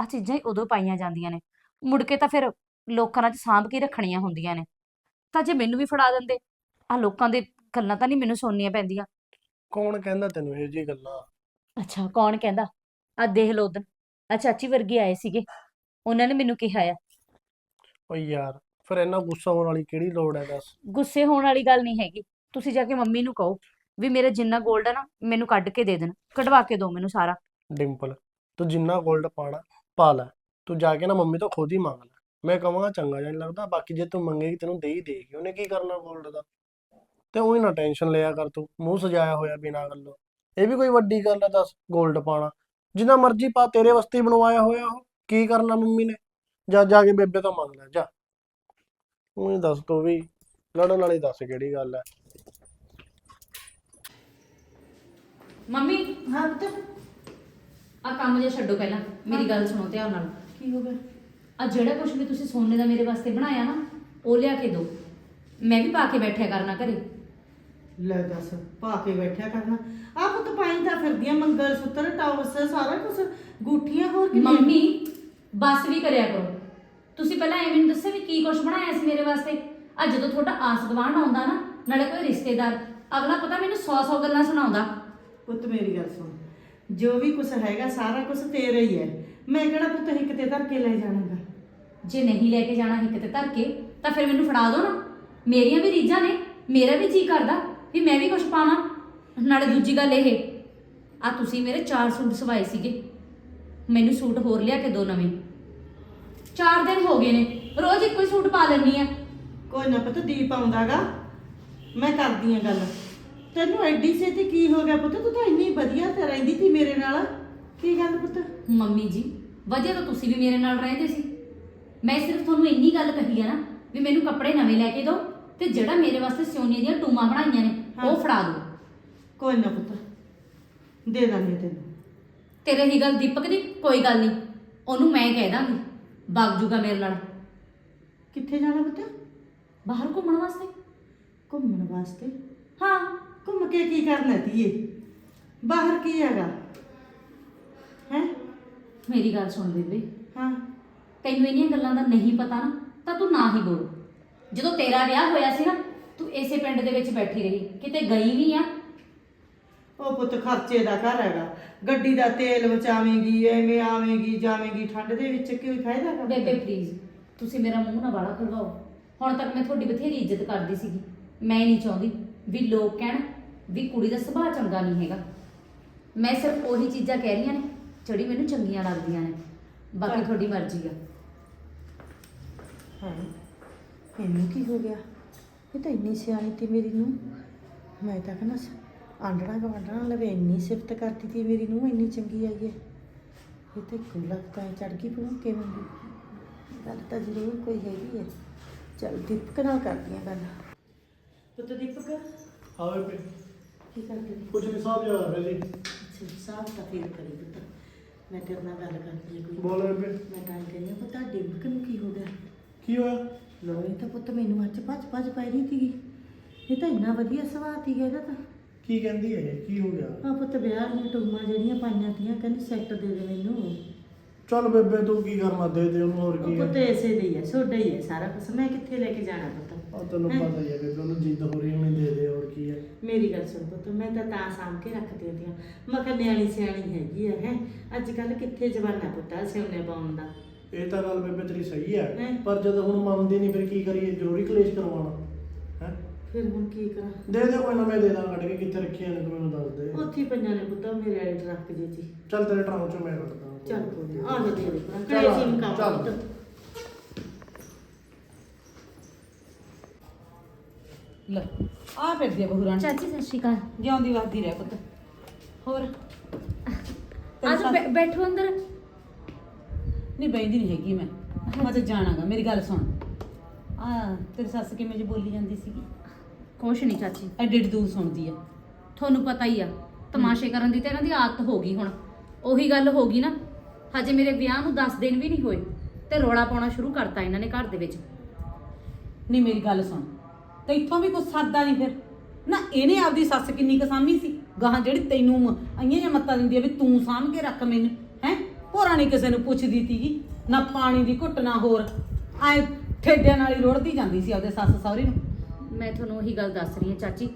ਆ ਚੀਜ਼ਾਂ ਹੀ ਉਦੋਂ ਪਾਈਆਂ ਜਾਂਦੀਆਂ ਨੇ। ਮੁੜ ਕੇ ਤਾਂ ਫਿਰ ਲੋਕਾਂ ਨਾਲ ਸਾਂਭ ਕੇ ਰੱਖਣੀਆਂ ਹੁੰਦੀਆਂ ਨੇ। ਤਾਂ ਜੇ ਮੈਨੂੰ ਵੀ ਫੜਾ ਦਿੰਦੇ ਆ ਲੋਕਾਂ ਦੇ ਗੱਲਾਂ ਤਾਂ ਨਹੀਂ ਮੈਨੂੰ ਸੁਣਨੀਆਂ ਪੈਂਦੀਆਂ। ਕੌਣ ਕਹਿੰਦਾ ਤੈਨੂੰ ਇਹ ਜੀ ਗੱਲਾਂ? ਅੱਛਾ ਕੌਣ ਕਹਿੰਦਾ? ਆ ਦੇਖ ਲਓ ਉਦੋਂ ਆ ਚਾਚੀ ਵਰਗੇ ਆਏ ਸੀਗੇ। ਉਹਨਾਂ ਨੇ ਮੈਨੂੰ ਕਿਹਾ ਆ। ਓ ਯਾਰ ਫਿਰ ਇੰਨਾ ਗੁੱਸਾ ਹੋਣ ਵਾਲੀ ਕਿਹੜੀ ਲੋੜ ਹੈ ਦੱਸ? ਗੁੱਸੇ ਹੋਣ ਵਾਲੀ ਗੱਲ ਨਹੀਂ ਹੈਗੀ। ਤੁਸੀਂ ਜਾ ਕੇ ਮੰਮੀ ਨੂੰ ਕਹੋ ਵੀ ਮੇਰਾ ਜਿੰਨਾ 골ਡ ਹੈ ਨਾ ਮੈਨੂੰ ਕੱਢ ਕੇ ਦੇ ਦੇਣ। ਕਢਵਾ ਕੇ ਦਿਓ ਮੈਨੂੰ ਸਾਰਾ। ਡਿੰਪਲ ਤੂੰ ਜਿੰਨਾ 골ਡ ਪਾਣਾ ਪਾ ਲੈ। ਤੂੰ ਜਾ ਕੇ ਨਾ ਮੰਮੀ ਤੋਂ ਖੁਦ ਹੀ ਮੰਗ ਲੈ। ਮੈਂ ਕਹਾਂਗਾ ਚੰਗਾ ਜਾਣ ਲੱਗਦਾ ਬਾਕੀ ਜੇ ਤੂੰ ਮੰਗੇਗੀ ਤੈਨੂੰ ਦੇ ਹੀ ਦੇਗੀ। ਉਹਨੇ ਕੀ ਕਰਨਾ 골ਡ ਦਾ? ਤੇ ਉਹੀ ਨਾ ਟੈਨਸ਼ਨ ਲਿਆ ਕਰ ਤੂੰ। ਮੂੰਹ ਸਜਾਇਆ ਹੋਇਆ ਬਿਨਾਂ ਗੱਲੋਂ। ਇਹ ਵੀ ਕੋਈ ਵੱਡੀ ਗੱਲ ਹੈ ਦੱਸ 골ਡ ਪਾਣਾ ਜਿੰਨਾ ਮਰਜ਼ੀ ਪਾ ਤੇਰੇ ਵਾਸਤੇ ਹੀ ਬਣਵਾਇਆ ਹੋਇਆ ਉਹ। ਕੀ ਕਰਨਾ ਮੰਮੀ ਨੇ? ਜਾ ਜਾ ਕੇ ਬੇਬੇ ਤੋਂ ਮੰਗ ਲੈ ਜਾ। ਉਹੀ ਦੱਸ ਤੂੰ ਵੀ ਲੜਨ ਵਾਲੀ ਦੱਸ ਕਿਹੜੀ ਗੱਲ ਹੈ ਮੰਮੀ ਹਾਂ ਪੁੱਤ। ਆ ਕੰਮ ਜਿਹਾ ਛੱਡੋ ਪਹਿਲਾਂ। ਮੇਰੀ ਗੱਲ ਸੁਣੋ ਧਿਆਨ ਨਾਲ। ਕੀ ਹੋ ਗਿਆ? ਆ ਜਿਹੜਾ ਕੁਝ ਵੀ ਤੁਸੀਂ ਸੋਨੇ ਦਾ ਮੇਰੇ ਵਾਸਤੇ ਬਣਾਇਆ ਨਾ ਉਹ ਲਿਆ ਕੇ ਦਿਓ। ਮੈਂ ਵੀ ਪਾ ਕੇ ਬੈਠਿਆ ਕਰਨਾ ਘਰੇ। ਲੈ ਦੱਸ ਪਾ ਕੇ ਬੈਠਿਆ ਕਰਨਾ। ਆਪ ਤਾਂ ਪਾਈ ਤਾਂ ਫਿਰਦੀਆਂ ਮੰਗਲ ਸੂਤਰ ਟਾਵਸ ਸਾਰਾ ਕੁਝ ਗੁੱਠੀਆਂ ਹੋਰ ਕੀ ਮੰਮੀ ਬਸ ਵੀ ਕਰਿਆ ਕਰੋ। ਤੁਸੀਂ ਪਹਿਲਾਂ ਐ ਮੈਨੂੰ ਦੱਸੋ ਵੀ ਕੀ ਕੁਛ ਬਣਾਇਆ ਸੀ ਮੇਰੇ ਵਾਸਤੇ। ਆ ਜਦੋਂ ਤੁਹਾਡਾ ਆਸ ਗਵਾਂਢ ਆਉਂਦਾ ਨਾ ਨਾਲੇ ਕੋਈ ਰਿਸ਼ਤੇਦਾਰ ਅਗਲਾ ਪਤਾ ਮੈਨੂੰ 100-100 ਗੱਲਾਂ ਸੁਣਾਉਂਦਾ। ਪੁੱਤ ਮੇਰੀ ਗੱਲ ਸੁਣ। ਜੋ ਵੀ ਕੁਝ ਹੈਗਾ ਸਾਰਾ ਕੁਝ ਤੇਰਾ ਹੀ ਹੈ। ਮੈਂ ਕਿਹੜਾ ਪੁੱਤ ਹਿੱਕ ਤੇ ਧਰ ਕੇ ਲੈ ਜਾਣਾਗਾ? ਜੇ ਨਹੀਂ ਲੈ ਕੇ ਜਾਣਾ ਹਿੱਕ ਤੇ ਧਰ ਕੇ ਤਾਂ ਫਿਰ ਮੈਨੂੰ ਫੜਾ ਦਿਓ ਨਾ। ਮੇਰੀਆਂ ਵੀ ਰੀਝਾਂ ਨੇ ਮੇਰਾ ਵੀ ਜੀ ਕਰਦਾ। ਵੀ ਮੈਂ ਵੀ ਕੁਛ ਪਾਵਾਂ। ਨਾਲੇ ਦੂਜੀ ਗੱਲ ਇਹ ਆ ਤੁਸੀਂ ਮੇਰੇ ਚਾਰ ਸੂਟ ਸਵਾਏ ਸੀਗੇ। ਮੈਨੂੰ ਸੂਟ ਹੋਰ ਲਿਆ ਕੇ ਦੋ ਨਵੇਂ। ਚਾਰ ਦਿਨ ਹੋ ਗਏ ਨੇ ਰੋਜ਼ ਇੱਕੋ ਹੀ ਸੂਟ ਪਾ ਲੈਂਦੀ ਆ। ਕੋਈ ਨਾ ਪੁੱਤ ਦੀਪ ਆਉਂਦਾਗਾ। ਮੈਂ ਕਰਦੀ ਆ ਗੱਲ। ਤੈਨੂੰ ਐਡੀ ਛੇਤੀ ਕੀ ਹੋ ਗਿਆ ਪੁੱਤ? ਤੂੰ ਤਾਂ ਇੰਨੀ ਵਧੀਆ ਤੇ ਰਹਿੰਦੀ ਸੀ ਮੇਰੇ ਨਾਲ। ਕੀ ਗੱਲ ਪੁੱਤ? ਮੰਮੀ ਜੀ ਵਜ੍ਹਾ ਤਾਂ ਤੁਸੀਂ ਵੀ ਮੇਰੇ ਨਾਲ ਰਹਿੰਦੇ ਸੀ। ਮੈਂ ਸਿਰਫ ਤੁਹਾਨੂੰ ਇੰਨੀ ਗੱਲ ਕਹੀ ਆ ਨਾ ਵੀ ਮੈਨੂੰ ਕੱਪੜੇ ਨਵੇਂ ਲੈ ਕੇ ਦਿਓ। ਤੇ ਜਿਹੜਾ ਮੇਰੇ ਵਾਸਤੇ ਸਿਉਨੇ ਦੀਆਂ ਟੂਮਾਂ ਬਣਾਈਆਂ ਨੇ ਹਾਂ। ਉਹ ਫੜਾ ਦਿਓ। ਕੋਈ ਨਾ ਪੁੱਤ ਦੇ ਦਾਂਗੇ ਤੈਨੂੰ। ਤੇ ਰਹੀ ਗੱਲ ਦੀਪਕ ਦੀ? ਕੋਈ ਗੱਲ ਨਹੀਂ ਉਹਨੂੰ ਮੈਂ ਕਹਿ ਦਾਂਗੀ ਵਗ ਜੂਗਾ ਮੇਰੇ ਨਾਲ। ਕਿੱਥੇ ਜਾਣਾ ਪੁੱਤ? ਬਾਹਰ ਘੁੰਮਣ ਵਾਸਤੇ। ਘੁੰਮਣ ਵਾਸਤੇ? ਹਾਂ। ਘੁੰਮ ਕੇ ਕੀ ਕਰਨਾ ਧੀਏ? ਬਾਹਰ ਕੀ ਹੈਗਾ? ਹੈ? ਮੇਰੀ ਗੱਲ ਸੁਣ ਬੇਬੇ। ਹਾਂ। ਤੈਨੂੰ ਇੰਨੀਆਂ ਗੱਲਾਂ ਦਾ ਨਹੀਂ ਪਤਾ ਨਾ ਤਾਂ ਤੂੰ ਨਾ ਹੀ ਬੋਲ। ਜਦੋਂ ਤੇਰਾ ਵਿਆਹ ਹੋਇਆ ਸੀ ਨਾ ਤੂੰ ਇਸੇ ਪਿੰਡ ਦੇ ਵਿੱਚ ਬੈਠੀ ਰਹੀ। ਕਿਤੇ ਗਈ ਨਹੀਂ ਆ? ਉਹ ਪੁੱਤ ਖਰਚੇ ਦਾ ਘਰ ਹੈਗਾ। ਗੱਡੀ ਦਾ ਤੇਲ ਬਚਾਵੇਂਗੀ ਐਵੇਂ ਆਵੇਂਗੀ ਜਾਵੇਂਗੀ ਠੰਡ ਦੇ ਵਿੱਚ ਕੋਈ ਫਾਇਦਾ ਕਰ ਬੇਬੇ ਪਲੀਜ਼ ਤੁਸੀਂ ਮੇਰਾ ਮੂੰਹ ਨਾ ਵਾਲਾ ਖੁਲਵਾਓ। ਹੁਣ ਤੱਕ ਮੈਂ ਤੁਹਾਡੀ ਬਥੇਰੀ ਇੱਜ਼ਤ ਕਰਦੀ ਸੀਗੀ। ਮੈਂ ਨਹੀਂ ਚਾਹੁੰਦੀ ਵੀ ਲੋਕ ਕਹਿਣ ਵੀ ਕੁੜੀ ਦਾ ਸੁਭਾਅ ਚੰਗਾ ਨਹੀਂ ਹੈਗਾ। ਮੈਂ ਸਿਰਫ ਉਹੀ ਚੀਜ਼ਾਂ ਕਹਿ ਰਹੀਆਂ ਨੇ ਜਿਹੜੀ ਮੈਨੂੰ ਚੰਗੀਆਂ ਲੱਗਦੀਆਂ ਨੇ। ਬਾਕੀ। ਤੁਹਾਡੀ ਮਰਜ਼ੀ ਆ। ਹਾਂ। ਇਹਨੂੰ ਕੀ ਹੋ ਗਿਆ? ਇਹ ਤਾਂ ਇੰਨੀ ਸਿਆਣੀ ਤੀ ਮੇਰੀ ਨੂੰ ਮੈਂ ਤਾਂ ਕਹਿੰਦਾ ਆਂਡਣਾ ਗਵਾਂਡਣਾ ਲਵੇ ਇੰਨੀ ਸਿਫਤ ਕਰਦੀ ਤੀ ਮੇਰੀ ਨੂੰ ਇੰਨੀ ਚੰਗੀ ਆਈ ਹੈ। ਇਹ ਤੇ ਕੋਈ ਲੱਗਦਾ ਹੈ ਚੜ ਗਈ ਪੂੰ ਕਿਵੇਂ ਦੀ? ਗੱਲ ਤਾਂ ਜ਼ਰੂਰ ਕੋਈ ਹੈਗੀ ਹੈ। ਚੱਲ ਦੀਪਕ ਨਾਲ ਕਰਦੀ ਆ ਗੱਲ। ਪੁੱਤ ਦੀਪਕ ਆਵੇ ਪੇ ਕੀ ਕਰਦੇ? ਨੇ ਕੁਝ ਨਹੀਂ ਸਾਹਿਬ ਜਾ ਰਿਹਾ ਜੀ ਅੱਛਾ ਸਾਫ਼ ਤਾਂ ਫੇਰ ਕਰੀ ਪੁੱਤ। ਮੈਂ ਤੇਰੇ ਨਾਲ ਗੱਲ ਕਰਦੀ ਹਾਂ ਕੋਈ। ਬੋਲ ਬੇਬੇ ਮੈਂ ਗੱਲ ਕਰੀ ਹਾਂ ਪੁੱਤ ਦੀਪਕ ਨੂੰ ਕੀ ਹੋ ਗਿਆ? ਕੀ ਹੋਇਆ? ਲੋ ਇਹ ਤਾਂ ਪੁੱਤ ਮੈਨੂੰ ਅੱਜ ਭੱਜ ਭੱਜ ਪੈ ਰਹੀ ਸੀਗੀ। ਇਹ ਤਾਂ ਇੰਨਾ ਵਧੀਆ ਸੁਭਾਅ ਸੀਗਾ ਇਹਦਾ ਤਾਂ। ਕੀ ਕਹਿੰਦੀ ਹੈ? ਕੀ ਹੋ ਗਿਆ? ਆ ਪੁੱਤ ਵਿਆਹ ਦੀਆਂ ਟੂਮਾਂ ਜਿਹੜੀਆਂ ਪਾਈਆਂ ਤੀਆਂ ਕਹਿੰਦੀ ਸੈੱਟ ਦੇ ਦੇ ਮੈਨੂੰ। ਚੱਲ ਬੇਬੇ ਤੂੰ ਕੀ ਕਰਨਾ? ਦੇ ਦੇ ਉਹਨੂੰ ਹੋਰ ਉਹ ਕੀ ਪੁੱਤ ਹੈ ਐਸੇ ਦੇ ਹੀ ਹੈ ਸੋਡਾ ਹੀ ਹੈ ਸਾਰਾ ਕੁਝ ਮੈਂ ਕਿੱਥੇ ਲੈ ਕੇ ਜਾਣਾ ਪੁੱਤ? ਆ ਤੈਨੂੰ? ਪਤਾ ਹੀ ਹੈ ਬੇਬੇ ਉਹਨੂੰ ਜਿੱਦ ਹੋ ਰਹੀ ਉਹਨੇ ਦੇ ਦੇ ਹੋਰ ਕੀ ਹੈ? ਮੇਰੀ ਗੱਲ ਸੁਣ ਪੁੱਤ ਮੈਂ ਤਾਂ ਤਾਂ ਸਾਂਭ ਕੇ ਰੱਖਦੀ ਹੁੰਦੀ ਆ ਮੈਂ ਕਿਹਾ ਨਿਆਣੀ ਸਿਆਣੀ ਹੈਗੀ ਆ ਹੈ? ਅੱਜ ਕੱਲ ਕਿੱਥੇ ਜਵਾਨਾ ਪੁੱਤਾ ਸਿਉਨੇ ਪਾਉਣ ਦਾ? ਇਹ ਤਾਂ ਗੱਲ ਬੇਬੇ ਤੇਰੀ ਸਹੀ ਹੈ। ਹੈਂ? ਪਰ ਜਦੋਂ ਹੁਣ ਮੰਨਦੀ ਨਹੀਂ ਫਿਰ ਕੀ ਕਰੀਏ? ਜ਼ਰੂਰੀ ਕਲੇਸ਼ ਕਰਵਾਉਣਾ। ਹੈ? ਫਿਰ ਹੁਣ ਕੀ ਕਰਾਂ? ਦੇ ਦੇ ਕੋਈ ਨਾ ਮੈਂ ਦੇ ਦਾਂ ਕੱਢ ਕੇ ਕਿੱਥੇ ਰੱਖੀਆਂ ਨੇ ਤੂੰ ਮੈਨੂੰ ਦੱਸ ਦੇ। ਉੱਥੇ ਹੀ ਪੰਜਾਂ ਨੇ ਪੁੱਤ ਮੇਰੇ ਵਾਲੇ ਟਰੱਕ ਜੇ ਚ ਹੀ। ਚੱਲ ਤੇਰੇ ਟਰਾਉ ਚੋਂ ਮੈਂ ਕੱਢਦਾ। ਚੱਲ ਕੋਈ ਨਾ ਆ ਜਾ ਦੇ ਦੇ ਚੱਲ ਕੜੇ ਸੀ ਚੱਲ। ਮਕਾਉ ਪੁੱਤ। ਲੈ ਆ ਫਿਰਦੀ ਆ ਬਹੂ ਰਾਣੀ। ਚਾਚੀ ਸਤਿ ਸ਼੍ਰੀ ਅਕਾਲ। ਜਿਉਂਦੀ ਵਸਦੀ ਰਹਿ ਪੁੱਤ। ਹੋਰ? ਤੇਰੀ ਆਜੋ ਸੱਸ- ਬੈ- ਬੈਠੋ ਅੰਦਰ। ਨਹੀਂ ਬੈਂਦੀ ਨਹੀਂ ਹੈਗੀ ਮੈਂ। ਮੈਂ ਤੇ ਜਾਣਾਗਾ ਮੇਰੀ ਗੱਲ ਸੁਣ। ਆ ਤੇਰੀ ਸੱਸ ਕਿਵੇਂ ਜੀ ਬੋਲੀ ਜਾਂਦੀ ਸੀਗੀ? ਕੁਛ ਨਹੀਂ ਚਾਚੀ। ਐਡੀ ਦੂਰ ਸੁਣਦੀ ਆ। ਤੁਹਾਨੂੰ ਪਤਾ ਹੀ ਆ ਤਮਾਸ਼ੇ ਕਰਨ ਦੀ ਤਾਂ ਇਹਨਾਂ ਦੀ ਆਦਤ ਹੋ ਗਈ ਹੁਣ। ਉਹੀ ਗੱਲ ਹੋ ਗਈ ਨਾ ਹਜੇ ਮੇਰੇ ਵਿਆਹ ਨੂੰ 10 ਦਿਨ ਵੀ ਨਹੀਂ ਹੋਏ ਤੇ ਰੋਲਾ ਪਾਉਣਾ ਸ਼ੁਰੂ ਕਰਤਾ ਇਹਨਾਂ ਨੇ ਘਰ ਦੇ ਵਿੱਚ। ਨਹੀਂ ਮੇਰੀ ਗੱਲ ਸੁਣ। ਤੇ ਇੱਥੋਂ ਵੀ ਕੁਛ ਸਰਦਾ ਨਹੀਂ ਫਿਰ। ਨਾ ਇਹਨੇ ਆਪਦੀ ਸੱਸ ਕਿੰਨੀ ਕਸਾਮੀ ਸੀ? ਗਾਹਾਂ ਜਿਹੜੀ ਤੈਨੂੰ ਆਈਆਂ ਜਾਂ ਮੱਤਾਂ ਦਿੰਦੀ ਆ ਵੀ ਤੂੰ ਸਾਂਭ ਕੇ ਰੱਖ ਮੈਨੂੰ। ਭੋਰਾ ਨਹੀਂ ਕਿਸੇ ਨੂੰ ਪੁੱਛਦੀ ਤੀਗੀ ਨਾ ਪਾਣੀ ਦੀ ਘੁੱਟ ਨਾ ਹੋਰ। ਐ ਠੇਡਿਆਂ ਨਾਲ ਹੀ ਰੋੜਦੀ ਜਾਂਦੀ ਸੀ ਆਪਦੇ ਸੱਸ ਸਹੁਰੇ ਨੂੰ। ਮੈਂ ਤੁਹਾਨੂੰ ਉਹੀ ਗੱਲ ਦੱਸ ਰਹੀ ਹਾਂ ਚਾਚੀ।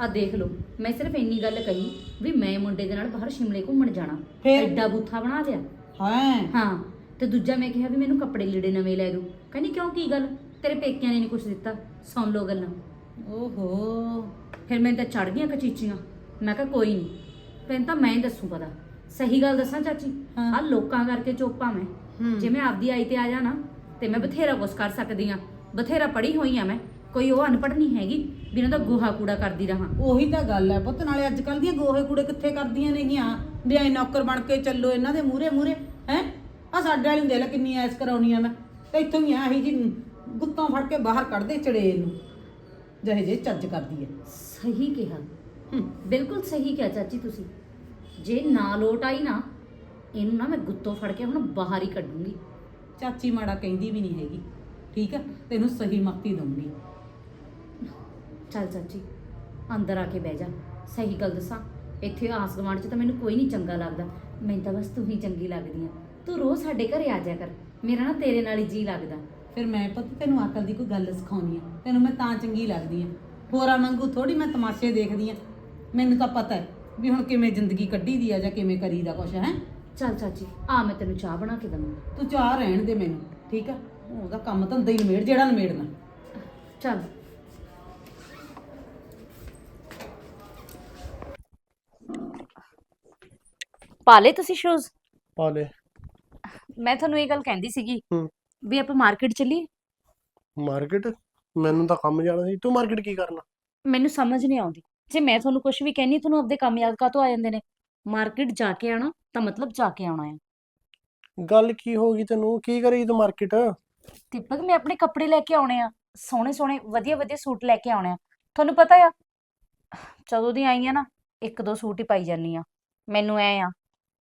ਆ ਦੇਖ ਲਓ ਮੈਂ ਸਿਰਫ ਇੰਨੀ ਗੱਲ ਕਹੀ ਵੀ ਮੈਂ ਮੁੰਡੇ ਦੇ ਨਾਲ ਬਾਹਰ ਸ਼ਿਮਲੇ ਘੁੰਮਣ ਜਾਣਾ। ਫਿਰ? ਐਡਾ ਬੂਥਾ ਬਣਾ ਲਿਆ। ਹੈ? ਹਾਂ ਤੇ ਦੂਜਾ ਮੈਂ ਕਿਹਾ ਵੀ ਮੈਨੂੰ ਕੱਪੜੇ ਲੀੜੇ ਨਵੇਂ ਲੈ ਦਿਓ। ਕਹਿੰਦੀ ਕਿਉਂ ਕੀ ਗੱਲ? ਤੇਰੇ ਪੇਕਿਆਂ ਨੇ ਨਹੀਂ ਕੁਝ ਦਿੱਤਾ? ਸੁਣ ਲਓ ਗੱਲਾਂ। ਓਹੋ। ਫਿਰ ਮੈਨੂੰ ਤਾਂ ਚੜ ਗਈਆਂ ਕਚੀਚੀਆਂ। ਮੈਂ ਕਿਹਾ ਕੋਈ ਨਹੀਂ ਤੈਨੂੰ ਤਾਂ ਮੈਂ ਹੀ ਦੱਸੂ ਪਤਾ। ਸਹੀ ਗੱਲ ਦੱਸਾਂ ਚਾਚੀ? ਹਾਂ। ਆ ਲੋਕਾਂ ਕਰਕੇ ਚੋਪਾਂ ਮੈਂ। ਹੂੰ। ਜੇ ਮੈਂ ਆਪਦੀ ਆਈ ਤੇ ਆ ਜਾਣਾ ਤੇ ਮੈਂ ਬਥੇਰਾ ਕੁਛ ਕਰ ਸਕਦੀ ਆ। ਬਥੇਰਾ ਪੜ੍ਹੀ ਹੋਈ ਆ ਮੈਂ। ਕੋਈ ਉਹ ਅਨਪੜ੍ਹ ਨਹੀਂ ਹੈਗੀ ਵੀ ਇਹਨਾਂ ਦਾ ਗੋਹਾ ਕੂੜਾ ਕਰਦੀ ਰਹਾ। ਉਹੀ ਤਾਂ ਗੱਲ ਹੈ ਪੁੱਤ ਨਾਲੇ ਅੱਜ ਕੱਲ ਦੀਆਂ ਗੋਹੇ ਕੂੜੇ ਕਿੱਥੇ ਕਰਦੀਆਂ ਨੇਗੀਆਂ? ਵੀ ਐ ਨੌਕਰ ਬਣ ਕੇ ਚੱਲੋ ਇਹਨਾਂ ਦੇ ਮੂਹਰੇ ਮੂਹਰੇ ਹੈ? ਆ ਸਾਡੇ ਵਾਲੀ ਨੂੰ ਦੇ ਲੈ ਕਿੰਨੀ ਐਸ ਕਰਾਉਣੀ ਆ ਮੈਂ। ਤੇ ਇੱਥੋਂ ਹੀ ਆਹੀ ਜੀ ਗੁੱਤੋਂ ਫੜ ਕੇ ਬਾਹਰ ਕੱਢ ਦੇ ਚੜੇਲ ਨੂੰ ਜਿਹੇ ਜੇ ਚੱਜ ਕਰਦੀ ਹੈ ਸਹੀ ਕਿਹਾ। ਹੂੰ। ਬਿਲਕੁਲ ਸਹੀ ਕਿਹਾ ਚਾਚੀ ਤੁਸੀਂ। ਜੇ ਨਾ ਲੋਟ ਆਈ ਨਾ ਇਹਨੂੰ ਨਾ ਮੈਂ ਗੁੱਤੋਂ ਫੜ ਕੇ ਹੁਣ ਬਾਹਰ ਹੀ ਕੱਢੂੰਗੀ। ਚਾਚੀ ਮਾੜਾ ਕਹਿੰਦੀ ਵੀ ਨਹੀਂ ਹੈਗੀ ਠੀਕ ਹੈ ਤੈਨੂੰ ਸਹੀ ਮੱਤੀ ਦਊਂਗੀ। ਚੱਲ ਚਾਚੀ ਅੰਦਰ ਆ ਕੇ ਬਹਿ ਜਾ। ਸਹੀ ਗੱਲ ਦੱਸਾਂ ਇੱਥੇ ਆਸ ਗੁਆਂਢ 'ਚ ਤਾਂ ਮੈਨੂੰ ਕੋਈ ਨਹੀਂ ਚੰਗਾ ਲੱਗਦਾ। ਮੈਨੂੰ ਤਾਂ ਬਸ ਤੂੰ ਹੀ ਚੰਗੀ ਲੱਗਦੀ ਆ। ਤੂੰ ਰੋਜ਼ ਸਾਡੇ ਘਰੇ ਆ ਜਾ ਕਰ। ਮੇਰਾ ਨਾ ਤੇਰੇ ਨਾਲ ਹੀ ਜੀ ਲੱਗਦਾ। ਫਿਰ ਮੈਂ ਪੁੱਤ ਤੈਨੂੰ ਅਕਲ ਦੀ ਕੋਈ ਗੱਲ ਸਿਖਾਉਣੀ ਆ। ਤੈਨੂੰ ਮੈਂ ਤਾਂ ਚੰਗੀ ਲੱਗਦੀ ਆ। ਹੋਰਾਂ ਵਾਂਗੂ ਥੋੜੀ ਮੈਂ ਤਮਾਸ਼ੇ ਦੇਖਦੀ ਆ। ਮੈਨੂੰ ਤਾਂ ਪਤਾ ਹੈ। ਵੀ ਹੁਣ ਕਿਵੇਂ ਜ਼ਿੰਦਗੀ ਕੱਢੀ ਦੀ ਆ ਜਾਂ ਕਿਵੇਂ ਕਰੀਦਾ ਕੁਛ ਹੈ? ਚੱਲ ਚਾਚੀ ਆ ਮੈਂ ਤੈਨੂੰ ਚਾਹ ਬਣਾ ਕੇ ਦਵਾਂ ਤੂੰ ਚਾਹ ਰਹਿਣ ਦੇ ਮੈਨੂੰ ਠੀਕ ਆ? ਉਹਦਾ ਕੰਮ ਤਾਂ ਹੀ ਨਿਮੇੜ ਜਿਹੜਾ ਨਿਮੇੜਨਾ। ਚੱਲ। ਪਾਲੇ ਤੁਸੀਂ ਸ਼ੂਜ਼ ਪਾ ਲੈ ਮੈਂ ਤੁਹਾਨੂੰ ਇਹ ਗੱਲ ਕਹਿੰਦੀ ਸੀਗੀ ਹੂੰ। ਵੀ ਆਪਾਂ ਮਾਰਕੀਟ ਚੱਲੀਏ। ਮਾਰਕੀਟ ਮੈਨੂੰ ਤਾਂ ਕੰਮ ਜਾਣਾ ਸੀ। ਤੂੰ ਮਾਰਕੀਟ ਕੀ ਕਰਨਾ? ਮੈਨੂੰ ਸਮਝ ਨਹੀਂ ਆਉਂਦੀ। ਜੇ ਮੈਂ ਤੁਹਾਨੂੰ ਕੁਝ ਵੀ ਕਹਿੰਨੀ ਤੁਹਾਨੂੰ ਆਪਦੇ ਕੰਮ ਯਾਦ ਕਾਹਤੋਂ ਆ ਜਾਂਦੇ ਨੇ? ਮਾਰਕੀਟ ਜਾ ਕੇ ਆਣਾ ਤਾਂ ਮਤਲਬ ਜਾ ਕੇ ਆਉਣਾ ਹੈ ਗੱਲ ਕੀ ਹੋ ਗਈ ਤੈਨੂੰ? ਕੀ ਕਰੀ ਤੂੰ ਮਾਰਕੀਟ? ਦੀਪਕ ਮੈਂ ਆਪਣੇ ਕੱਪੜੇ ਲੈ ਕੇ ਆਉਣੇ ਆ। ਸੋਹਣੇ ਸੋਹਣੇ ਵਧੀਆ ਵਧੀਆ ਸੂਟ ਲੈ ਕੇ ਆਉਣੇ ਆ। ਤੁਹਾਨੂੰ ਪਤਾ ਆ ਜਦੋਂ ਦੀ ਆਈ ਆ ਨਾ ਇੱਕ ਦੋ ਸੂਟ ਹੀ ਪਾਈ ਜਾਨੀ ਆ ਮੈਨੂੰ ਐ ਆ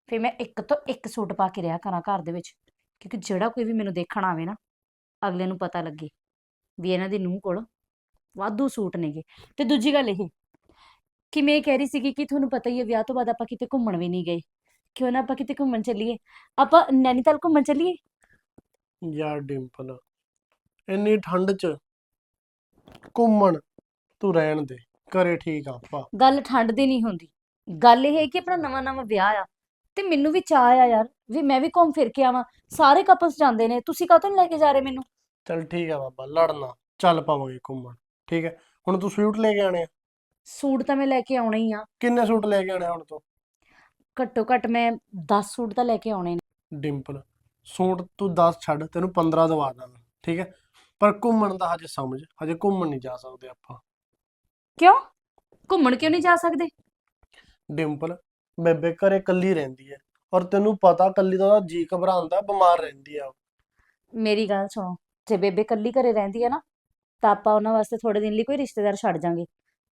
ਫਿਰ ਮੈਂ ਇੱਕ ਤੋਂ ਇੱਕ ਸੂਟ ਪਾ ਕੇ ਰਿਹਾ ਕਰਾਂ ਘਰ ਦੇ ਵਿੱਚ। ਕਿਉਂਕਿ ਜਿਹੜਾ ਕੋਈ ਵੀ ਮੈਨੂੰ ਦੇਖਣ ਆਵੇ ਨਾ ਅਗਲੇ ਨੂੰ ਪਤਾ ਲੱਗੇ ਵੀ ਇਹਨਾਂ ਦੀ ਨੂੰਹ ਕੋਲ ਵਾਧੂ ਸੂਟ ਨੇਗੇ। ਤੇ ਦੂਜੀ ਗੱਲ ਇਹ ਕਿ ਮੈਂ ਇਹ ਕਹਿ ਰਹੀ ਸੀਗੀ ਕਿ ਤੁਹਾਨੂੰ ਪਤਾ ਹੀ ਹੈ ਵਿਆਹ ਤੋਂ ਬਾਅਦ ਆਪਾਂ ਕਿਤੇ ਘੁੰਮਣ ਵੀ ਨਹੀਂ ਗਏ। ਕਿਉਂ ਨਾ ਆਪਾਂ ਕਿਤੇ ਘੁੰਮਣ ਚੱਲੀਏ। ਆਪਾਂ ਨੈਨੀਤਾਲ ਘੁੰਮਣ ਚੱਲੀਏ? ਯਾਰ ਡਿੰਪਲ ਇੰਨੀ ਠੰਡ 'ਚ ਘੁੰਮਣ ਤੂੰ ਰਹਿਣ ਦੇ ਘਰੇ ਠੀਕ ਆ ਆਪਾਂ। ਗੱਲ ਠੰਡ ਦੀ ਨਹੀਂ ਹੁੰਦੀ। ਗੱਲ ਇਹ ਹੈ ਕਿ ਆਪਣਾ ਨਵਾਂ ਨਵਾਂ ਵਿਆਹ ਆ ਤੇ ਮੈਨੂੰ ਵੀ ਚਾਹ ਆ ਯਾਰ ਵੀ ਮੈਂ ਵੀ ਘੁੰਮ ਫਿਰ ਕੇ ਆਵਾਂ। ਸਾਰੇ ਕਪਲਸ ਜਾਂਦੇ ਨੇ ਤੁਸੀਂ ਕਾਹਤੋਂ ਨੀ ਲੈ ਕੇ ਜਾ ਰਹੇ ਮੈਨੂੰ? ਚੱਲ ਠੀਕ ਆ ਬਾਬਾ ਲੜਨਾ। ਚੱਲ ਪਾਵਾਂਗੇ ਘੁੰਮਣ ਠੀਕ ਹੈ? ਹੁਣ ਤੂੰ ਸੂਟ ਲੈ ਕੇ ਆਣੇ ਆ। ਸੂਟ ਤਾਂ ਮੈਂ ਲੈ ਕੇ ਆਉਣੇ ਹੀ ਆ। ਕਿੰਨੇ ਸੂਟ ਲੈ ਕੇ ਆਣੇ ਹੁਣ ਤੂੰ? ਘੱਟੋ ਘੱਟ ਮੈਂ 10 ਸੂਟ ਤਾਂ ਲੈ ਕੇ ਆਉਣੇ ਨੇ। ਡਿੰਪਲ ਸੂਟ ਤੂੰ 10 ਛੱਡ ਤੈਨੂੰ 15 ਦਵਾ ਦਾਂਗਾ ਠੀਕ ਹੈ? ਪਰ ਘੁੰਮਣ ਦਾ ਹਜੇ ਸਮਝ ਹਜੇ ਘੁੰਮਣ ਨਹੀਂ ਜਾ ਸਕਦੇ ਆਪਾਂ। ਕਿਉਂ? ਘੁੰਮਣ ਕਿਉਂ ਨਹੀਂ ਜਾ ਸਕਦੇ? ਡਿੰਪਲ ਬੇਬੇ ਘਰੇ ਇਕੱਲੀ ਰਹਿੰਦੀ ਹੈ ਔਰ ਤੈਨੂੰ ਪਤਾ ਇਕੱਲੀ ਦਾ ਉਹਦਾ ਜੀ ਘਬਰਾਉਂਦਾ ਬਿਮਾਰ ਰਹਿੰਦੀ ਆ ਉਹ। ਮੇਰੀ ਗੱਲ ਸੁਣੋ ਜੇ ਬੇਬੇ ਕੱਲੀ ਘਰੇ ਰਹਿੰਦੀ ਹੈ ਨਾ ਤਾਂ ਆਪਾਂ ਉਹਨਾਂ ਵਾਸਤੇ ਥੋੜੇ ਦਿਨ ਲਈ ਕੋਈ ਰਿਸ਼ਤੇਦਾਰ ਛੱਡ ਜਾਾਂਗੇ।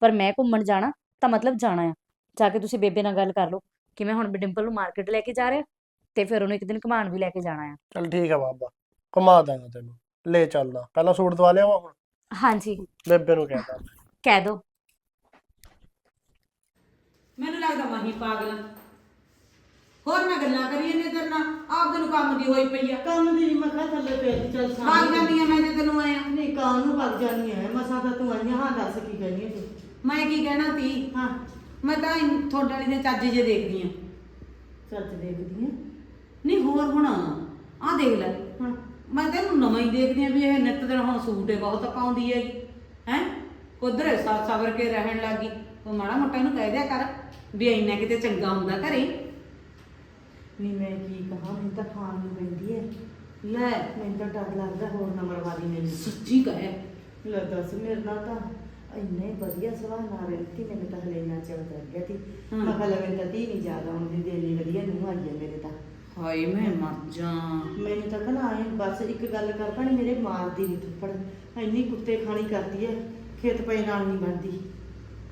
ਪਰ ਮੈਂ ਘੁੰਮਣ ਜਾਣਾ ਤਾਂ ਮਤਲਬ ਜਾਣਾ ਆ। ਜਾ ਕੇ ਤੁਸੀਂ ਬੇਬੇ ਨਾਲ ਗੱਲ ਕਰ ਲਓ ਕਿ ਮੈਂ ਹੁਣ ਡਿੰਪਲ ਨੂੰ ਮਾਰਕੀਟ ਲੈ ਕੇ ਜਾ ਰਿਹਾ ਤੇ ਫਿਰ ਉਹਨੂੰ ਇੱਕ ਦਿਨ ਘੁਮਾਉਣ ਵੀ ਲੈ ਕੇ ਜਾਣਾ ਆ। ਚੱਲ ਠੀਕ ਆ ਬਾਬਾ ਘੁਮਾ ਦਾਂਗਾ ਤੈਨੂੰ। ਲੈ ਚੱਲਦਾ ਪਹਿਲਾਂ ਸੂਟ ਦਵਾ ਲਿਆ ਵਾ ਹੁਣ? ਹਾਂਜੀ। ਬੇਬੇ ਨੂੰ ਕਹਿਤਾ ਕਹਿ ਦੋ। ਮੈਨੂੰ ਲੱਗਦਾ ਮਾਹੀ ਪਾਗਲ ਆ। ਹੋਰ ਨਾ ਗੱਲਾਂ ਕਰੀ ਇਹਨੇ ਤੇਰੇ ਨਾਲ ਆਪਦੇ ਨੂੰ ਕੰਮ ਦੀ ਹੋਈ ਪਈ ਆ। ਕੰਮ ਦੀ ਨੀ ਮੈਂ ਕਿਹਾ ਥੱਲੇ ਪੈ ਗਈ ਚੱਲ ਭਾਗ ਸਾਂਭ ਜਾਂਦੀ ਆ ਮੈਂ ਤੇ ਤੈਨੂੰ ਆਇਆ ਨਹੀਂ ਕਾਂ ਨੂੰ ਵਗ ਜਾਣੀ ਹੈ ਮਸਾ ਤਾਂ ਤੂੰ ਆਈਆਂ ਹਾਂ ਦੱਸ ਕੀ ਕਹਿੰਦੀ ਹੈ ਤੂੰ। ਮੈਂ ਕੀ ਕਹਿਣਾ ਤੀ? ਹਾਂ। ਮੈਂ ਤਾਂ ਤੁਹਾਡੇ ਵਾਲੀ ਦੇ ਚੱਜ ਜੇ ਦੇਖਦੀ ਆ। ਸੱਚ ਦੇਖਦੀ ਹੈ ਨਹੀਂ ਹੋਰ ਹੁਣ? ਆਹ ਦੇਖ ਲੈ। ਹਾਂ। ਮੈਂ ਤੈਨੂੰ ਨਵਾਂ ਹੀ ਦੇਖਦੀ ਆ ਵੀ ਇਹ ਨਿੱਤ ਦਿਨ ਹੁਣ ਸੂਟ ਹੀ ਬਹੁਤ ਪਾਉਂਦੀ ਹੈਗੀ ਹੈ? ਉਧਰ ਸਾਥ ਸਬਰ ਕੇ ਰਹਿਣ ਲੱਗੀ ਉਹ ਮਾੜਾ ਮੋਟਾ ਇਹਨੂੰ ਕਹਿ ਦਿਆ ਕਰ ਵੀ ਇੰਨਾ ਕਿਤੇ ਚੰਗਾ ਹੁੰਦਾ ਘਰੇ। ਨਹੀਂ ਮੈਂ ਕੀ ਕਹਾਂ? ਮੈਨੂੰ ਤਾਂ ਖਾਣ ਨੂੰ ਪੈਂਦੀ ਹੈ ਲੈ। ਮੈਨੂੰ ਤਾਂ ਡਰ ਲੱਗਦਾ ਹੋਰ ਨਾ ਮਰਵਾਦੀ ਮੈਨੂੰ। ਸੱਚੀ ਕਹੇ। ਲੈ ਦੱਸ ਮੇਰੇ ਨਾਲ ਤਾਂ ਇੰਨੇ ਵਧੀਆ ਸੁਭਾਅ ਨਾਲ ਰਹਿੰਦੀ ਮੈਨੂੰ ਤਾਂ ਹਲੇ ਨਾ ਚੱਲ ਗਿਆ ਸੀ। ਹਾਂ। ਮੈਂ ਕਿਹਾ ਲੈ ਮੈਨੂੰ ਤਾਂ ਤੀ ਨਹੀਂ ਜ਼ਿਆਦਾ ਆਉਂਦੀ ਦਿਲ ਨਹੀਂ ਵਧੀਆ ਨੂੰ ਆਈ ਹੈ ਮੇਰੇ ਤਾਂ। ਹਾਏ ਮੈਂ ਮਰ ਜਾ ਮੈਨੂੰ ਤਾਂ ਕਹਿੰਦਾ ਆਏ ਬਸ ਇੱਕ ਗੱਲ ਕਰ ਭੈਣੇ ਮੇਰੇ ਮਾਰਦੀ ਨਹੀਂ ਥੱਪੜ। ਇੰਨੀ ਕੁੱਤੇ ਖਾਣੀ ਕਰਦੀ ਹੈ ਖੇਤ ਪਏ ਨਾਲ ਨਹੀਂ ਬਣਦੀ।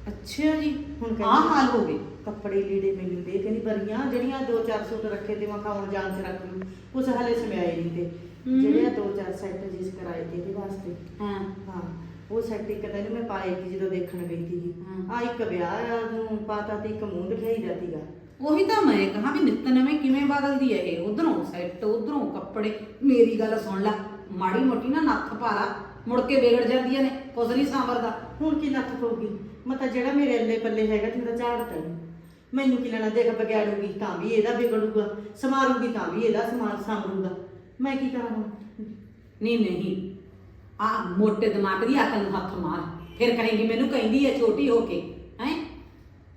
ਅੱਛਾ ਜੀ ਹੁਣ ਆਹ ਕਹਿੰਦੀ- ਹਾਲ ਹੋ ਗਏ। ਕੱਪੜੇ ਲੀੜੇ ਮੈਨੂੰ ਦੇ ਕਹਿੰਦੀ ਬਰੀਆਂ ਜਿਹੜੀਆਂ ਦੋ ਚਾਰ ਸੂਟ ਰੱਖੇ ਤੇ ਮੈਂ ਖਾਉਣ ਜਾਣ ਚ ਰੱਖ ਲੂ ਕੁਛ ਹਲੇ ਸਮਿਆਏ ਨਹੀਂ ਤੇ। ਹਮ। ਜਿਹੜੇ ਆ ਦੋ ਚਾਰ ਸੈੱਟ ਜਿਸ ਕਰਾਏ ਤੇ ਇਹਦੇ ਵਾਸਤੇ। ਹਾਂ। ਹਾਂ। ਉਹ ਸੈੱਟ ਇੱਕ ਤਾਂ ਇਹਨੂੰ ਮੈਂ ਪਾਏ ਸੀ ਜਦੋਂ ਦੇਖਣ ਗਈ ਸੀ। ਹਾਂ। ਆ ਇੱਕ ਵਿਆਹ ਨੂੰ ਪਾਤਾ ਤੇ ਇੱਕ ਮੂੰਹ ਦਿਖਾਈ ਦਾ ਸੀਗਾ। ਉਹੀ ਤਾਂ ਮੈਂ ਕਹਾ ਵੀ ਨਿੱਤ ਨਵੇਂ ਕਿਵੇਂ ਬਦਲਦੀ ਹੈ ਇਹ? ਉਧਰੋਂ ਸੈੱਟ ਉਧਰੋਂ ਕੱਪੜੇ। ਮੇਰੀ ਗੱਲ ਸੁਣ ਲੈ ਮਾੜੀ ਮੋਟੀ ਨਾ ਨੱਥ ਪਾ ਲਾ। ਮੁੜ ਕੇ ਵਿਗੜ ਜਾਂਦੀਆਂ ਨੇ ਕੁਝ ਨਹੀਂ ਸਾਂਭਰਦਾ ਹੁਣ ਕੀ ਨੱਥ ਪਊਗੀ? ਮੈਂ ਤਾਂ ਜਿਹੜਾ ਮੇਰੇ ਅੱਲੇ ਪੱਲੇ ਹੈਗਾ ਤੇ ਮੇਰਾ ਝਾੜ ਤਾ ਮੈਨੂੰ ਕੀ ਲੈਣਾ ਦੇਖ ਬਗਿਆੜੂਗੀ ਤਾਂ ਵੀ ਇਹਦਾ ਵਿਗੜੂਗਾ ਸਮਾਰੂਗੀ ਤਾਂ ਵੀ ਇਹਦਾ ਸਮਾਨ ਸੰਭਲੂਗਾ ਮੈਂ ਕੀ ਕਰਾਂ ਹੁਣ? ਨਹੀਂ ਨਹੀਂ ਆ ਮੋਟੇ ਦਿਮਾਗ ਦੀ ਅਕਲ ਨੂੰ ਹੱਥ ਮਾਰ। ਫਿਰ ਕਹੇਗੀ ਮੈਨੂੰ ਕਹਿੰਦੀ ਹੈ ਛੋਟੀ ਹੋ ਕੇ ਹੈ?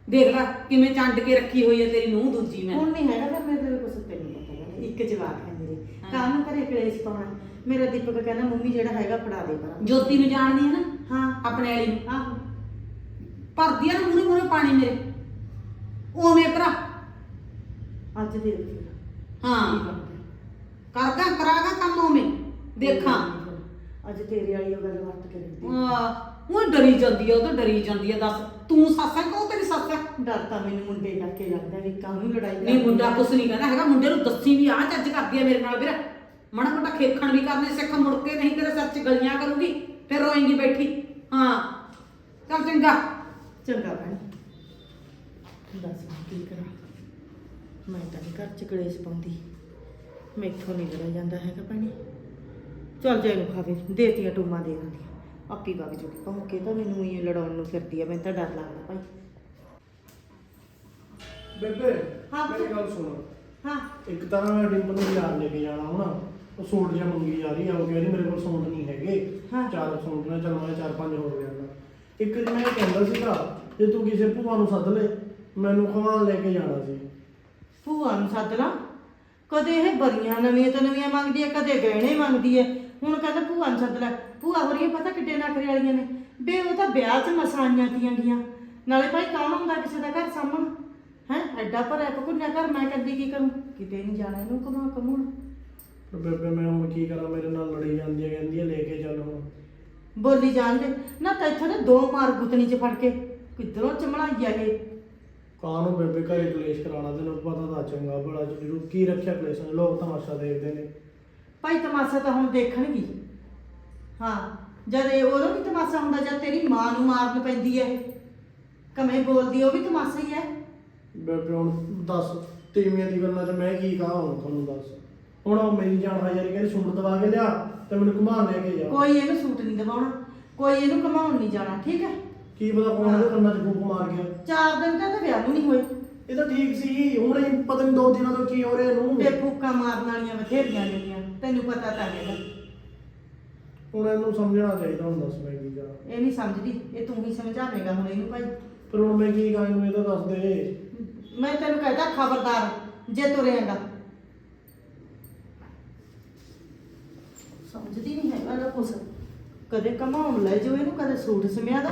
ਦੇਖ ਲੈ ਕਿਵੇਂ ਚੰਡ ਕੇ ਰੱਖੀ ਹੋਈ ਹੈ ਤੇਰੀ ਨੂੰਹ ਦੂਜੀ ਮੈਂ। ਹੁਣ ਨਹੀਂ ਹੈਗਾ ਫਿਰ ਮੇਰੇ ਕੋਲ ਕੁਛ ਤੈਨੂੰ ਪਤਾ ਇੱਕ ਜਵਾਕ ਹੈ ਮੇਰੇ। ਹਾਂ। ਕਾਹਨੂੰ ਘਰੇ ਕਲੇਸ਼ ਪਾਉਣਾ? ਮੇਰਾ ਦੀਪਕ ਕਹਿੰਦਾ ਮੰਮੀ ਜਿਹੜਾ ਹੈਗਾ ਫੜਾ ਦੇ ਪਰ ਜੋਤੀ ਨੂੰ ਜਾਣਦੀ ਹੈ ਨਾ? ਹਾਂ। ਆਪਣੇ ਵਾਲੀ ਨੂੰ। ਆਹੋ ਭਰਦੀ ਆ ਨਾ ਮੂਰੇ ਮੂਰੇ ਪਾਣੀ ਮੇਰੇ। ਉਵੇਂ ਭਰਾ। ਅੱਜ ਦੇ ਹਾਂ? ਕਰਦਾ ਕਰਾਗਾ ਕੰਮ ਉਵੇਂ। ਦੇਖਾਂ। ਅੱਜ ਤੇਰੇ ਵਾਲੀ ਉਹ ਗੱਲ ਵਰਤ ਕੇ ਰੱਖਦੀ ਆਹ, ਉਹ ਡਰੀ ਜਾਂਦੀ ਆ ਉਹ ਤਾਂ ਡਰੀ ਜਾਂਦੀ ਆ ਦੱਸ। ਤੂੰ ਸੱਸ ਹੈ ਕਿ ਉਹ ਤੇਰੀ ਸੱਸ ਹੈ ਡਰ ਤਾਂ ਮੈਨੂੰ ਮੁੰਡੇ ਕਰਕੇ ਲੱਗਦਾ ਵੀ ਕਾਹਨੂੰ ਲੜਾਈ ਨਹੀਂ ਮੁੰਡਾ। ਕੁਛ ਨਹੀਂ ਕਹਿੰਦਾ ਹੈਗਾ ਮੁੰਡੇ ਨੂੰ ਦੱਸੀ ਵੀ ਆਹ ਚੱਜ ਕਰਦੀ ਆ ਮੇਰੇ ਨਾਲ ਵੀਰ। ਮਾੜਾ ਮੋਟਾ ਖੇਖਣ ਵੀ ਕਰਨੇ ਸਿੱਖ ਮੁੜ ਕੇ ਨਹੀਂ ਤੇਰੇ ਸਿਰ 'ਚ ਗਲੀਆਂ ਕਰੂਗੀ ਫਿਰ ਰੋਏਂਗੀ ਬੈਠੀ। ਹਾਂ ਚੱਲ ਚੰਗਾ। ਚੰਗਾ ਭੈਣ। ਦੱਸ ਕੀ ਕਰਾਂ। ਮੈਂ ਤਾਂ ਨੀ ਘਰ ਚ ਕਲੇਸ਼ ਪਾਉਂਦੀ। ਮੈਥੋਂ ਨਹੀਂ ਲੜਿਆ ਜਾਂਦਾ ਹੈਗਾ ਭੈਣੇ। ਚੱਲ ਜੇ ਇਹਨੂੰ ਖਾਵੇ ਦੇਤੀਆਂ ਟੂਮਾਂ ਦੇ ਦਿੰਦੀ ਆਪੀ ਵਗ ਜੂਗੀ ਭੌਂਕੇ ਤਾਂ ਮੈਨੂੰ ਹੀ ਲੜਾਉਣ ਨੂੰ ਫਿਰਦੀ ਆ ਮੈਨੂੰ ਤਾਂ ਡਰ ਲੱਗਦਾ ਭਾਈ। ਬੇਬੇ ਹਾਂ। ਮੇਰੀ ਗੱਲ ਸੁਣ। ਹਾਂ। ਇੱਕ ਤਾਂ ਡਿੰਪਲ ਨੂੰ ਬਾਜ਼ਾਰ ਲੈ ਕੇ ਜਾਣਾ ਹੁਣ। ਉਹ ਸੂਟ ਜਿਹਾ ਮੰਗੀ ਜਾ ਰਹੀ ਆ ਉਹ ਕਹਿੰਦੀ ਮੇਰੇ ਕੋਲ ਸੂਟ ਨਹੀਂ ਹੈਗੇ। ਹਾਂ। ਚਾਰ ਸੂਟ ਨੇ ਚਲ ਮੈਂ ਚਾਰ ਪੰਜ ਹੋਰ ਲਿਆਉਣਾ ਇੱਕ ਦਿਨ ਮੈਂ ਇਹ ਕਹਿੰਦਾ ਸੀਗਾ ਜੇ ਤੂੰ ਕਿਸੇ ਭੂਆ ਨੂੰ ਸੱਦ ਲੈ ਮੈਨੂੰ ਖਵਾਣ ਲੈ ਕੇ ਜਾਣਾ ਸੀ। ਭੂਆ ਨੂੰ ਸੱਦ ਲਾ? ਕਦੇ ਇਹ ਬਰੀਆਂ ਨਵੀਆਂ ਤੋਂ ਨਵੀਆਂ ਮੰਗਦੀ ਹੈ ਕਦੇ ਗਹਿਣੇ ਮੰਗਦੀ ਹੈ ਹੁਣ ਕਹਿੰਦਾ ਭੂਆ ਨੂੰ ਸੱਦ ਲੈ। ਭੂਆ ਹੋਰੀਆਂ ਪਤਾ ਕਿੱਡੇ ਨਖਰੇ ਵਾਲੀਆਂ ਨੇ। ਬੇ ਉਹ ਤਾਂ ਵਿਆਹ 'ਚ ਮਸਾਈਆਂ ਤੀਆਂ ਗੀਆਂ। ਨਾਲੇ ਭਾਈ ਕੌਣ ਹੁੰਦਾ ਕਿਸੇ ਦਾ ਘਰ ਸਾਹਮਣ ਹੈ ਐਡਾ ਭਰਿਆ ਪਕੁੰਨਿਆ ਘਰ ਮੈਂ ਕੱਲੀ ਕੀ ਕਰੂੰ? ਕਿਤੇ ਨਹੀਂ ਜਾਣਾ ਇਹਨੂੰ ਕਮਾ ਕਮੂਣ ਪਰ ਬੇਬੇ ਮੈਂ ਹੁਣ ਕੀ ਕਰਾਂ? ਮੇਰੇ ਨਾਲ ਲੜੀ ਜਾਂਦੀ ਹੈ ਕਹਿੰਦੀ ਹੈ ਲੈ ਕੇ ਚੱਲ ਹੁਣ। ਬੋਲੀ ਜਾਣਦੇ ਨਾ ਤਾਂ ਇੱਥੋਂ ਦੇ ਦੋ ਮਾਰ ਗੁੱਤਣੀ 'ਚ ਫੜ ਕੇ। ਕਿੱਧਰੋਂ ਚਮੜਾਈ ਆ ਇਹ? ਕਾਹਨੂੰ ਬੇਬੇ ਘਰੇ ਕਲੇਸ਼ ਕਰਾਣਾ ਤੈਨੂੰ ਪਤਾ ਤਾਂ ਚੰਗਾ ਬੜਾ ਜ਼ਰੂਰ ਕੀ ਰੱਖਿਆ ਕਲੇਸ਼ ਲੋਕ ਤਮਾਸ਼ਾ ਦੇਖਦੇ ਨੇ। ਭਾਈ ਤਮਾਸ਼ਾ ਤਾਂ ਹੁਣ ਦੇਖਣਗੀ ਹਾਂ ਜਦ ਇਹ ਉਦੋਂ ਵੀ ਤਮਾਸ਼ਾ ਹੁੰਦਾ ਜਦ ਤੇਰੀ ਮਾਂ ਨੂੰ ਮਾਰਨ ਪੈਂਦੀ ਹੈ ਕਮੇ ਬੋਲਦੀ ਉਹ ਵੀ ਤਮਾਸ਼ਾ ਹੀ ਹੈ ਬੇਬੇ ਹੁਣ ਦੱਸ ਤੀਵੀਆਂ ਦੀ ਗੱਲਾਂ 'ਚ ਮੈਂ ਕੀ ਕਹਾਂ ਹੁਣ ਤੁਹਾਨੂੰ ਦੱਸ। ਹੁਣ ਉਹ ਮੇਰੀ ਜਾਨ ਹਾਜ਼ਰੀ ਕਹਿੰਦੀ ਸੂਟ ਦਵਾ ਕੇ ਲਿਆ ਤੇ ਮੈਨੂੰ ਘੁਮਾਣ ਲੈ ਕੇ ਜਾ। ਕੋਈ ਇਹਨੂੰ ਸੂਟ ਨਹੀਂ ਦਿਵਾਉਣਾ ਕੋਈ ਇਹਨੂੰ ਕਮਾਉਣ ਨਹੀਂ ਜਾਣਾ ਠੀਕ ਹੈ ਕੀ ਪਤਾ ਕੌਣ ਇਹਦੇ ਕੰਨਾਂ 'ਚ ਫੂਕ ਮਾਰ ਗਿਆ। ਚਾਰ ਦਿਨ ਤਾਂ ਇਹਦੇ ਵਿਆਹ ਨੂੰ ਨਹੀਂ ਹੋਏ। ਇਹ ਤਾਂ ਠੀਕ ਸੀ ਹੁਣ ਇਹ ਪਤਾ ਨਹੀਂ ਦੋ ਦਿਨਾਂ ਤੋਂ ਕੀ ਹੋ ਰਿਹਾ ਇਹਨੂੰ। ਤੇ ਫੂਕਾਂ ਮਾਰਨ ਵਾਲੀਆਂ ਬਥੇਰੀਆਂ ਨੇਗੀਆਂ ਤੈਨੂੰ ਪਤਾ ਤਾਂ ਹੈਗਾ। ਹੁਣ ਇਹਨੂੰ ਸਮਝਣਾ ਚਾਹੀਦਾ ਹੁਣ ਦੱਸ ਮੈਂ ਕੀ ਕਰਾਂ। ਇਹ ਨਹੀਂ ਸਮਝਦੀ ਇਹ ਤੂੰ ਹੀ ਸਮਝਾਵੇਂਗਾ ਹੁਣ ਇਹਨੂੰ ਭਾਈ। ਪਰ ਹੁਣ ਮੈਂ ਕੀ ਕਹਾਂ ਇਹਨੂੰ ਇਹ ਤਾਂ ਦੱਸ ਦੇ। ਮੈਂ ਤੈਨੂੰ ਕਹਿੰਦਾ ਖਬਰਦਾਰ ਜੇ ਤੁਰੇਂਗਾ। ਸਮਝਦੀ ਨਹੀਂ ਹੈਗਾ ਨਾ ਕੁਛ। ਕਦੇ ਕਮਾਉਣ ਲੈ ਜੋ ਇਹਨੂੰ ਕਦੇ ਸੂਟ ਸਮਿਆ ਦਾ।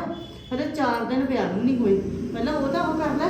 ਹਲੇ 4 ਦਿਨ ਵਿਆਹ ਨੂੰ ਨਹੀਂ ਹੋਏ। ਪਹਿਲਾਂ ਉਹਦਾ ਉਹ ਕਰ ਲੈ।